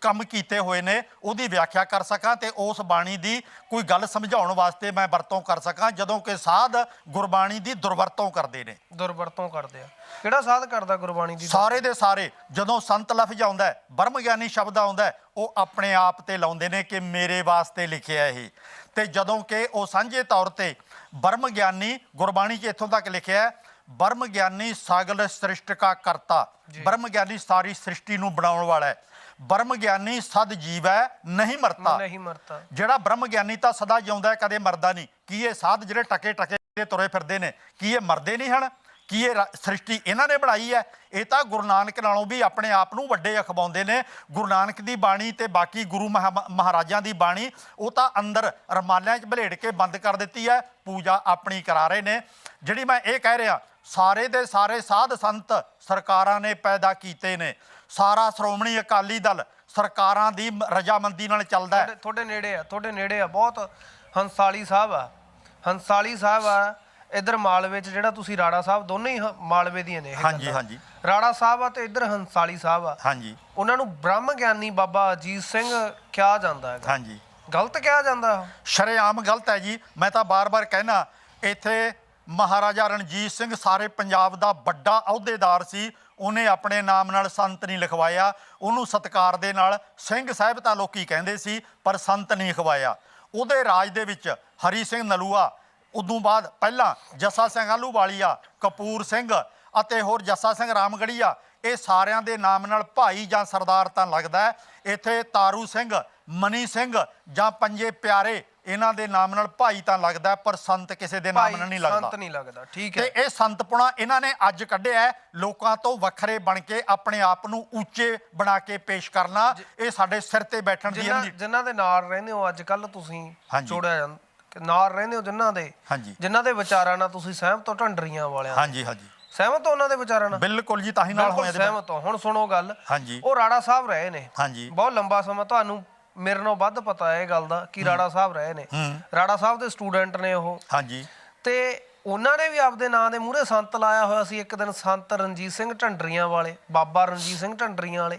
ਕੰਮ ਕੀਤੇ ਹੋਏ ਨੇ ਉਹਦੀ ਵਿਆਖਿਆ ਕਰ ਸਕਾਂ ਤੇ ਉਸ ਬਾਣੀ ਦੀ ਕੋਈ ਗੱਲ ਸਮਝਾਉਣ ਵਾਸਤੇ ਮੈਂ ਵਰਤੋਂ ਕਰ ਸਕਾਂ ਜਦੋਂ ਕਿ ਸਾਧ ਗੁਰਬਾਣੀ ਦੀ ਦੁਰਵਰਤੋਂ ਕਰਦੇ ਨੇ। ਦੁਰਵਰਤੋਂ ਕਰਦੇ ਆ। ਕਿਹੜਾ ਸਾਧ ਕਰਦਾ ਗੁਰਬਾਣੀ ਦੀ? ਸਾਰੇ ਦੇ ਸਾਰੇ ਜਦੋਂ ਸੰਤ ਲਫ਼ਜ਼ ਆਉਂਦਾ ਹੈ ਬ੍ਰਹਮ ਗਿਆਨੀ ਸ਼ਬਦ ਆਉਂਦਾ ਉਹ ਆਪਣੇ ਆਪ ਤੇ ਲਾਉਂਦੇ ਨੇ ਕਿ ਮੇਰੇ ਵਾਸਤੇ ਲਿਖਿਆ ਇਹ। ਤੇ ਜਦੋਂ ਕਿ ਉਹ ਸਾਂਝੇ ਤੌਰ ਤੇ ਬ੍ਰਹਮ ਗਿਆਨੀ ਗੁਰਬਾਣੀ 'ਚ ਇੱਥੋਂ ਤੱਕ ਲਿਖਿਆ ਹੈ ਬ੍ਰਹਮ ਗਿਆਨੀ ਸਗਲ ਸ੍ਰਿਸ਼ਟ ਕਾ ਕਰਤਾ ਬ੍ਰਹਮ ਗਿਆਨੀ ਸਾਰੀ ਸ੍ਰਿਸ਼ਟੀ ਨੂੰ ਬਣਾਉਣ ਵਾਲਾ ਹੈ। ਬ੍ਰਹਮ ਗਿਆਨੀ ਸਦ ਜੀਵ ਹੈ ਨਹੀਂ ਮਰਤਾ। ਨਹੀਂ ਮਰਤਾ। ਜਿਹੜਾ ਬ੍ਰਹਮ ਗਿਆਨੀ ਤਾਂ ਸਦਾ ਜਿਉਂਦਾ ਹੈ ਕਦੇ ਮਰਦਾ ਨਹੀਂ। ਕੀ ਇਹ ਸਾਧ ਜਿਹੜੇ ਟਕੇ ਟਕੇ ਤੇ ਤੁਰੇ ਫਿਰਦੇ ਨੇ ਕੀ ਇਹ ਮਰਦੇ ਨਹੀਂ ਹਨ? ਕੀ ਇਹ ਸ੍ਰਿਸ਼ਟੀ ਇਹਨਾਂ ਨੇ ਬਣਾਈ ਹੈ? ਇਹ ਤਾਂ ਗੁਰੂ ਨਾਨਕ ਨਾਲੋਂ ਵੀ ਆਪਣੇ ਆਪ ਨੂੰ ਵੱਡੇ ਅਖਵਾਉਂਦੇ ਨੇ। ਗੁਰੂ ਨਾਨਕ ਦੀ ਬਾਣੀ ਤੇ ਬਾਕੀ ਗੁਰੂ ਮਹਾ- ਮਹਾਰਾਜਾਂ ਦੀ ਬਾਣੀ ਉਹ ਤਾਂ ਅੰਦਰ ਰਮਾਲਿਆਂ 'ਚ ਭਲੇੜ ਕੇ ਬੰਦ ਕਰ ਦਿੱਤੀ ਹੈ। ਪੂਜਾ ਆਪਣੀ ਕਰਾ ਰਹੇ ਨੇ। ਜਿਹੜੀ ਮੈਂ ਇਹ ਕਹਿ ਰਿਹਾ ਸਾਰੇ ਦੇ ਸਾਰੇ ਸਾਧ ਸੰਤ ਸਰਕਾਰਾਂ ਨੇ ਪੈਦਾ ਕੀਤੇ ਨੇ। ਸਾਰਾ ਸ਼੍ਰੋਮਣੀ ਅਕਾਲੀ ਦਲ ਸਰਕਾਰਾਂ ਦੀ ਰਜਾਮੰਦੀ ਨਾਲ ਚੱਲਦਾ ਹੈ। ਤੁਹਾਡੇ ਤੁਹਾਡੇ ਨੇੜੇ ਆ ਤੁਹਾਡੇ ਨੇੜੇ ਆ ਬਹੁਤ ਹੰਸਾਲੀ ਸਾਹਿਬ ਆ। ਹੰਸਾਲੀ ਸਾਹਿਬ ਆ ਇਧਰ ਮਾਲਵੇ ਚ ਜਿਹੜਾ ਤੁਸੀਂ ਰਾੜਾ ਸਾਹਿਬ ਦੋਨੇ ਹੀ ਹ- ਮਾਲਵੇ ਦੀਆਂ ਨੇ ਇਹ ਹਾਂਜੀ ਗੱਲਾਂ। ਹਾਂਜੀ। ਰਾੜਾ ਸਾਹਿਬ ਆ ਤੇ ਇਧਰ ਹੰਸਾਲੀ ਸਾਹਿਬ ਆ। ਹਾਂਜੀ। ਉਹਨਾਂ ਨੂੰ ਬ੍ਰਹਮ ਗਿਆਨੀ ਬਾਬਾ ਅਜੀਤ ਸਿੰਘ ਕਿਹਾ ਜਾਂਦਾ ਹੈਗਾ। ਹਾਂਜੀ। ਗਲਤ ਕਿਹਾ ਜਾਂਦਾ ਉਹ? ਸ਼ਰੇਆਮ ਗਲਤ ਹੈ ਜੀ। ਮੈਂ ਤਾਂ ਬਾਰ-ਬਾਰ ਕਹਿਣਾ ਇੱਥੇ ਮਹਾਰਾਜਾ ਰਣਜੀਤ ਸਿੰਘ ਸਾਰੇ ਪੰਜਾਬ ਦਾ ਵੱਡਾ ਅਹੁਦੇਦਾਰ ਸੀ। ਉਹਨੇ ਆਪਣੇ ਨਾਮ ਨਾਲ ਸੰਤ ਨਹੀਂ ਲਿਖਵਾਇਆ। ਉਹਨੂੰ ਸਤਕਾਰ ਦੇ ਨਾਲ ਸਿੰਘ ਸਾਹਿਬ ਤਾਂ ਲੋਕੀ ਕਹਿੰਦੇ ਸੀ, ਪਰ ਸੰਤ ਨਹੀਂ ਲਿਖਵਾਇਆ। ਉਹਦੇ ਰਾਜ ਦੇ ਵਿੱਚ ਹਰੀ ਸਿੰਘ ਨਲੂਆ, ਉਦੋਂ ਬਾਅਦ ਪਹਿਲਾਂ ਜੱਸਾ ਸਿੰਘ ਆਲੂਵਾਲੀਆ ਕਪੂਰ ਸਿੰਘ ਅਤੇ ਹੋਰ ਜੱਸਾ ਸਿੰਘ ਰਾਮਗੜੀਆ, ਇਹ ਸਾਰਿਆਂ ਦੇ ਨਾਮ ਨਾਲ ਭਾਈ ਜਾਂ ਸਰਦਾਰ ਤਾਂ ਲੱਗਦਾ ਇੱਥੇ ਤਾਰੂ ਸਿੰਘ, ਮਨੀ ਸਿੰਘ ਜਾਂ ਪੰਜੇ ਪਿਆਰੇ ਇਹਨਾਂ ਦੇ ਨਾਮ ਨਾਲ ਭਾਈ ਤਾਂ ਲੱਗਦਾ ਪਰ ਸੰਤ ਕਿਸੇ ਦੇ ਨਾਮ ਨਾਲ ਨਹੀਂ ਸੰਤ ਲੱਗਦਾ ਨਹੀਂ ਲੱਗਦਾ ਠੀਕ ਤੇ ਹੈ ਇਹ ਸੰਤਪੁਣਾ ਇਹਨਾਂ ਨੇ ਅੱਜ ਕੱਢਿਆ ਹੈ, ਲੋਕਾਂ ਤੋਂ ਵੱਖਰੇ ਬਣ ਕੇ ਆਪਣੇ ਆਪ ਨੂੰ ਉੱਚੇ ਬਣਾ ਕੇ ਪੇਸ਼ ਕਰਨਾ ਇਹ ਸਾਡੇ ਸਿਰ ਤੇ ਬੈਠਣ ਦੀ ਜਿਨ੍ਹਾਂ ਜਿਨ੍ਹਾਂ ਦੇ ਨਾਲ ਰਹਿੰਦੇ ਹੋ ਅੱਜ ਕੱਲ ਤੁਸੀਂ ਹਾਂਜੀ। ਜੋੜਿਆ ਕਿ ਨਾਲ ਰਹਿੰਦੇ ਹੋ ਜਿਨ੍ਹਾਂ ਦੇ ਹਾਂਜੀ। ਜਿਨ੍ਹਾਂ ਦੇ ਵਿਚਾਰਾਂ ਨਾਲ ਤੁਸੀਂ ਸਹਿਮਤ ਹੋ ਢੰਡਰੀਆਂ ਵਾਲਿਆਂ। ਹਾਂਜੀ ਹਾਂਜੀ। ਸਹਿਮਤ ਹੋ ਉਹਨਾਂ ਦੇ ਵਿਚਾਰਾਂ ਨਾਲ? ਬਿਲਕੁਲ ਜੀ ਤਾਂ ਹੀ ਨਾਲ ਬਿਲਕੁਲ ਹੋਇਆ ਜੀ ਸਹਿਮਤ ਹੋ। ਹੁਣ ਸੁਣੋ ਗੱਲ। ਹਾਂਜੀ। ਉਹ ਰਾੜਾ ਸਾਹਿਬ ਰਹੇ ਨੇ। ਹਾਂਜੀ। ਬਹੁਤ ਲੰਬਾ ਸਮਾਂ ਤੁਹਾਨੂੰ ਮੇਰੇ ਨਾਲੋਂ ਵੱਧ ਪਤਾ ਹੈ ਇਹ ਗੱਲ ਦਾ ਕਿ ਰਾੜਾ ਸਾਹਿਬ ਰਹੇ ਨੇ। ਰਾੜਾ ਸਾਹਿਬ ਦੇ ਸਟੂਡੈਂਟ ਨੇ ਉਹ। ਹਾਂਜੀ। ਤੇ ਉਹਨਾਂ ਨੇ ਵੀ ਆਪਦੇ ਨਾਂ ਦੇ ਮੂਹਰੇ ਸੰਤ ਲਾਇਆ ਹੋਇਆ ਸੀ। ਇੱਕ ਦਿਨ ਸੰਤ ਰਣਜੀਤ ਸਿੰਘ ਢੰਡਰੀਆਂ ਵਾਲੇ ਬਾਬਾ ਰਣਜੀਤ ਸਿੰਘ ਢੰਡਰੀਆਂ ਵਾਲੇ।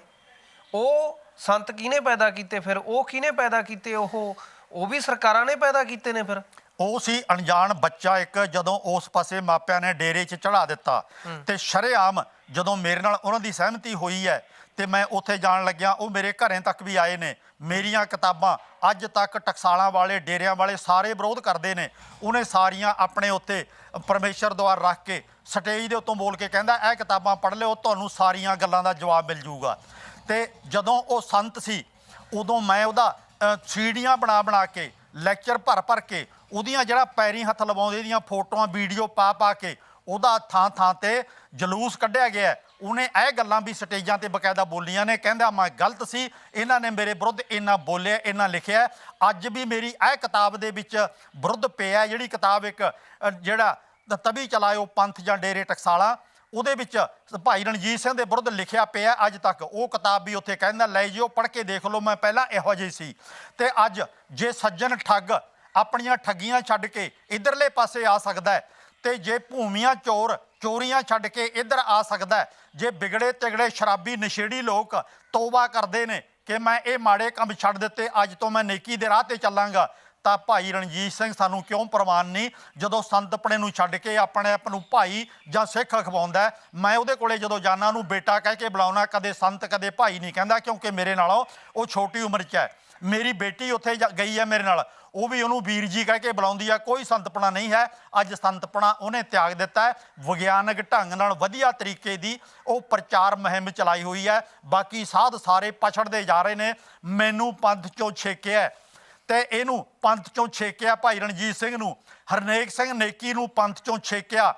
ਉਹ ਸੰਤ ਕਿਹਨੇ ਪੈਦਾ ਕੀਤੇ? ਫਿਰ ਉਹ ਕਿਹਨੇ ਪੈਦਾ ਕੀਤੇ? ਉਹ ਉਹ ਵੀ ਸਰਕਾਰਾਂ ਨੇ ਪੈਦਾ ਕੀਤੇ ਨੇ ਫਿਰ। ਉਹ ਸੀ ਅਣਜਾਣ ਬੱਚਾ ਇੱਕ ਜਦੋਂ ਉਸ ਪਾਸੇ ਮਾਪਿਆਂ ਨੇ ਡੇਰੇ 'ਚ ਚੜਾ ਦਿੱਤਾ। ਤੇ ਸ਼ਰੇਆਮ ਜਦੋਂ ਮੇਰੇ ਨਾਲ ਉਹਨਾਂ ਦੀ ਸਹਿਮਤੀ ਹੋਈ ਹੈ ਤੇ ਮੈਂ ਉੱਥੇ ਜਾਣ ਲੱਗਿਆ ਉਹ ਮੇਰੇ ਘਰੇ ਤੱਕ ਵੀ ਆਏ ਨੇ। ਮੇਰੀਆਂ ਕਿਤਾਬਾਂ ਅੱਜ ਤੱਕ ਟਕਸਾਲਾਂ ਵਾਲੇ, ਡੇਰਿਆਂ ਵਾਲੇ ਸਾਰੇ ਵਿਰੋਧ ਕਰਦੇ ਨੇ। ਉਹਨੇ ਸਾਰੀਆਂ ਆਪਣੇ ਉੱਤੇ ਪਰਮੇਸ਼ਰ ਦੁਆਰ ਰੱਖ ਕੇ, ਸਟੇਜ ਦੇ ਉੱਤੋਂ ਬੋਲ ਕੇ ਕਹਿੰਦਾ, ਇਹ ਕਿਤਾਬਾਂ ਪੜ੍ਹ ਲਿਓ, ਤੁਹਾਨੂੰ ਸਾਰੀਆਂ ਗੱਲਾਂ ਦਾ ਜਵਾਬ ਮਿਲ ਜਾਊਗਾ। ਤੇ ਜਦੋਂ ਉਹ ਸੰਤ ਸੀ, ਉਦੋਂ ਮੈਂ ਉਹਦਾ ਸੀੜੀਆਂ ਬਣਾ ਬਣਾ ਕੇ, ਲੈਕਚਰ ਭਰ ਭਰ ਕੇ, ਉਹਦੀਆਂ ਜਿਹੜਾ ਪੈਰੀ ਹੱਥ ਲਵਾਉਂਦੇ ਦੀਆਂ ਫੋਟੋਆਂ, ਵੀਡੀਓ ਪਾ ਪਾ ਕੇ ਉਹਦਾ ਥਾਂ ਥਾਂ ਤੇ ਜਲੂਸ ਕੱਢਿਆ ਗਿਆ ਉਹਨੇ ਇਹ ਗੱਲਾਂ ਵੀ ਸਟੇਜਾਂ ਤੇ ਬਕਾਇਦਾ ਬੋਲੀਆਂ ਨੇ, ਕਹਿੰਦਾ, ਮੈਂ ਗਲਤ ਸੀ। ਇਹਨਾਂ ਨੇ ਮੇਰੇ ਵਿਰੁੱਧ ਇੰਨਾ ਬੋਲਿਆ, ਇੰਨਾ ਲਿਖਿਆ। ਅੱਜ ਵੀ ਮੇਰੀ ਇਹ ਕਿਤਾਬ ਦੇ ਵਿੱਚ ਵਿਰੁੱਧ ਪਿਆ ਜਿਹੜੀ ਕਿਤਾਬ ਇੱਕ ਜਿਹੜਾ ਤਵੀ ਚਲਾਇਓ ਪੰਥ ਜਾਂ ਡੇਰੇ ਟਕਸਾਲਾ, ਉਹਦੇ ਵਿੱਚ ਭਾਈ ਰਣਜੀਤ ਸਿੰਘ ਦੇ ਵਿਰੁੱਧ ਲਿਖਿਆ ਪਿਆ ਅੱਜ ਤੱਕ ਉਹ ਕਿਤਾਬ ਵੀ ਉੱਥੇ ਕਹਿੰਦਾ, ਲੈ ਜਿਓ, ਪੜ੍ਹ ਕੇ ਦੇਖ ਲਓ, ਮੈਂ ਪਹਿਲਾਂ ਇਹੋ ਜਿਹੀ ਸੀ। ਤੇ ਅੱਜ ਜੇ ਸੱਜਣ ਠੱਗ ਆਪਣੀਆਂ ਠੱਗੀਆਂ ਛੱਡ ਕੇ ਇਧਰਲੇ ਪਾਸੇ ਆ ਸਕਦਾ ਹੈ ਤੇ ਜੇ ਭੂਮੀਆਂ ਚੋਰ, ਚੋਰੀਆਂ ਛੱਡ ਕੇ ਇੱਧਰ ਆ ਸਕਦਾ ਜੇ ਵਿਗੜੇ ਤਿਗੜੇ ਸ਼ਰਾਬੀ ਨਸ਼ੇੜੀ ਲੋਕ ਤੋਬਾ ਕਰਦੇ ਨੇ ਕਿ ਮੈਂ ਇਹ ਮਾੜੇ ਕੰਮ ਛੱਡ ਦਿੱਤੇ, ਅੱਜ ਤੋਂ ਮੈਂ ਨੇਕੀ ਦੇ ਰਾਹ ਤੇ ਚੱਲਾਂਗਾ, ਤਾਂ ਭਾਈ ਰਣਜੀਤ ਸਿੰਘ ਸਾਨੂੰ ਕਿਉਂ ਪ੍ਰਵਾਨ ਨਹੀਂ? ਜਦੋਂ ਸੰਤ ਆਪਣੇ ਨੂੰ ਛੱਡ ਕੇ ਆਪਣੇ ਆਪ ਨੂੰ ਭਾਈ ਜਾਂ ਸਿੱਖ ਅਖਵਾਉਂਦਾ ਮੈਂ ਉਹਦੇ ਕੋਲੇ ਜਦੋਂ ਜਾਣਾ ਉਹਨੂੰ ਬੇਟਾ ਕਹਿ ਕੇ ਬੁਲਾਉਣਾ, ਕਦੇ ਸੰਤ, ਕਦੇ ਭਾਈ ਨਹੀਂ ਕਹਿੰਦਾ, ਕਿਉਂਕਿ ਮੇਰੇ ਨਾਲੋਂ ਉਹ ਛੋਟੀ ਉਮਰ 'ਚ ਹੈ। ਮੇਰੀ ਬੇਟੀ ਉੱਥੇ ਜਾ- ਗਈ ਹੈ ਮੇਰੇ ਨਾਲ ਉਹ ਵੀ ਉਹਨੂੰ ਵੀਰ ਜੀ ਕਹਿ ਕੇ ਬੁਲਾਉਂਦੀ ਆ, ਕੋਈ ਸੰਤਪਣਾ ਨਹੀਂ ਹੈ, ਅੱਜ ਸੰਤਪਣਾ ਉਹਨੇ ਤਿਆਗ ਦਿੱਤਾ ਹੈ। ਵਿਗਿਆਨਕ ਢੰਗ ਨਾਲ ਵਧੀਆ ਤਰੀਕੇ ਦੀ ਉਹ ਪ੍ਰਚਾਰ ਮੁਹਿੰਮ ਚਲਾਈ ਹੋਈ ਹੈ। ਬਾਕੀ ਸਾਧ ਸਾਰੇ ਪਛੜਦੇ ਜਾ ਰਹੇ ਨੇ, ਮੈਨੂੰ ਪੰਥ ਚੋਂ ਛੇਕਿਆ ਹੈ। ਤੇ ਇਹਨੂੰ ਪੰਥ ਚੋਂ ਛੇਕਿਆ ਭਾਈ ਰਣਜੀਤ ਸਿੰਘ ਨੂੰ, ਹਰਨੇਕ ਸਿੰਘ ਨੇਕੀ ਨੂੰ ਪੰਥ ਚੋਂ ਛੇਕਿਆ।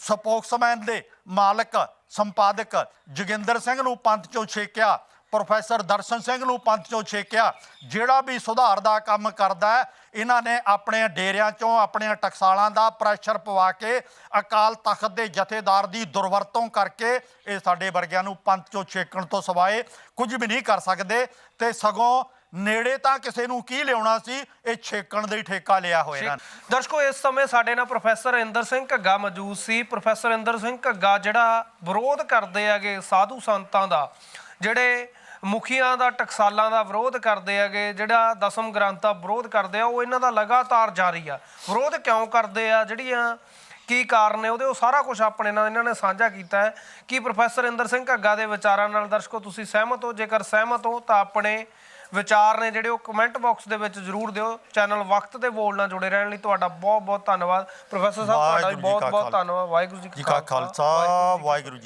ਸਪੋਕਸਮੈਨ ਦੇ ਮਾਲਕ, ਸੰਪਾਦਕ ਜੋਗਿੰਦਰ ਸਿੰਘ ਨੂੰ ਪੰਥ ਚੋਂ ਛੇਕਿਆ। ਪ੍ਰੋਫੈਸਰ ਦਰਸ਼ਨ ਸਿੰਘ ਨੂੰ ਪੰਥ ਚੋਂ ਛੇਕਿਆ, ਜਿਹੜਾ ਵੀ ਸੁਧਾਰ ਦਾ ਕੰਮ ਕਰਦਾ ਇਹਨਾਂ ਨੇ ਆਪਣੇ ਡੇਰਿਆਂ ਚੋਂ, ਆਪਣੀਆਂ ਟਕਸਾਲਾਂ ਦਾ ਪ੍ਰੈਸ਼ਰ ਪਵਾ ਕੇ ਅਕਾਲ ਤਖਤ ਦੇ ਜਥੇਦਾਰ ਦੀ ਦੁਰਵਰਤੋਂ ਕਰਕੇ ਇਹ ਸਾਡੇ ਵਰਗਿਆਂ ਨੂੰ ਪੰਥ ਚੋਂ ਛੇਕਣ ਤੋਂ ਸਿਵਾਏ ਕੁਝ ਵੀ ਨਹੀਂ ਕਰ ਸਕਦੇ ਤੇ ਸਗੋਂ ਨੇੜੇ ਤਾਂ ਕਿਸੇ ਨੂੰ ਕੀ ਲਿਆਉਣਾ ਸੀ, ਇਹ ਛੇਕਣ ਦਾ ਹੀ ਠੇਕਾ ਲਿਆ ਹੋਇਆ। ਇਹਨਾਂ ਦਰਸ਼ਕੋ, ਇਸ ਸਮੇਂ ਸਾਡੇ ਨਾਲ ਪ੍ਰੋਫੈਸਰ ਇੰਦਰ ਸਿੰਘ ਘੱਗਾ ਮੌਜੂਦ ਸੀ। ਪ੍ਰੋਫੈਸਰ ਇੰਦਰ ਸਿੰਘ ਘੱਗਾ ਜਿਹੜਾ ਵਿਰੋਧ ਕਰਦੇ ਹੈਗੇ ਸਾਧੂ ਸੰਤਾਂ ਦਾ, ਜਿਹੜੇ ਮੁਖੀਆਂ ਦਾ ਟਕਸਾਲਾਂ ਦਾ ਵਿਰੋਧ ਕਰਦੇ ਹੈਗੇ ਜਿਹੜਾ ਦਸਮ ਗ੍ਰੰਥ ਦਾ ਵਿਰੋਧ ਕਰਦੇ ਆ ਉਹ ਇਹਨਾਂ ਦਾ ਲਗਾਤਾਰ ਜਾਰੀ ਆ। ਵਿਰੋਧ ਕਿਉਂ ਕਰਦੇ ਆ? ਜਿਹੜੀਆਂ ਕੀ ਕਾਰਨ ਨੇ ਉਹਦੇ ਉਹ ਸਾਰਾ ਕੁਝ ਆਪਣੇ ਨਾਲ ਇਹਨਾਂ ਨੇ ਸਾਂਝਾ ਕੀਤਾ ਹੈ। ਕਿ ਪ੍ਰੋਫੈਸਰ ਇੰਦਰ ਸਿੰਘ ਘੱਗਾ ਦੇ ਵਿਚਾਰਾਂ ਨਾਲ ਦਰਸ਼ਕੋ ਤੁਸੀਂ ਸਹਿਮਤ ਹੋ? ਜੇਕਰ ਸਹਿਮਤ ਹੋ ਤਾਂ ਆਪਣੇ ਵਿਚਾਰ ਨੇ ਜਿਹੜੇ ਉਹ ਕਮੈਂਟ ਬਾਕਸ ਦੇ ਵਿੱਚ ਜਰੂਰ ਦਿਓ। ਚੈਨਲ ਵਕਤ ਤੇ ਬੋਲ ਨਾਲ ਜੁੜੇ ਰਹਿਣ ਲਈ ਤੁਹਾਡਾ ਬਹੁਤ ਬਹੁਤ ਧੰਨਵਾਦ। ਪ੍ਰੋਫੈਸਰ ਸਾਹਿਬ ਤੁਹਾਡਾ ਵੀ ਬਹੁਤ ਬਹੁਤ। ਧੰਨਵਾਦ। ਵਾਹਿਗੁਰੂ ਜੀ ਜੀ ਕਾ ਖਾਲਸਾ। ਵਾਹਿਗੁਰੂ ਜੀ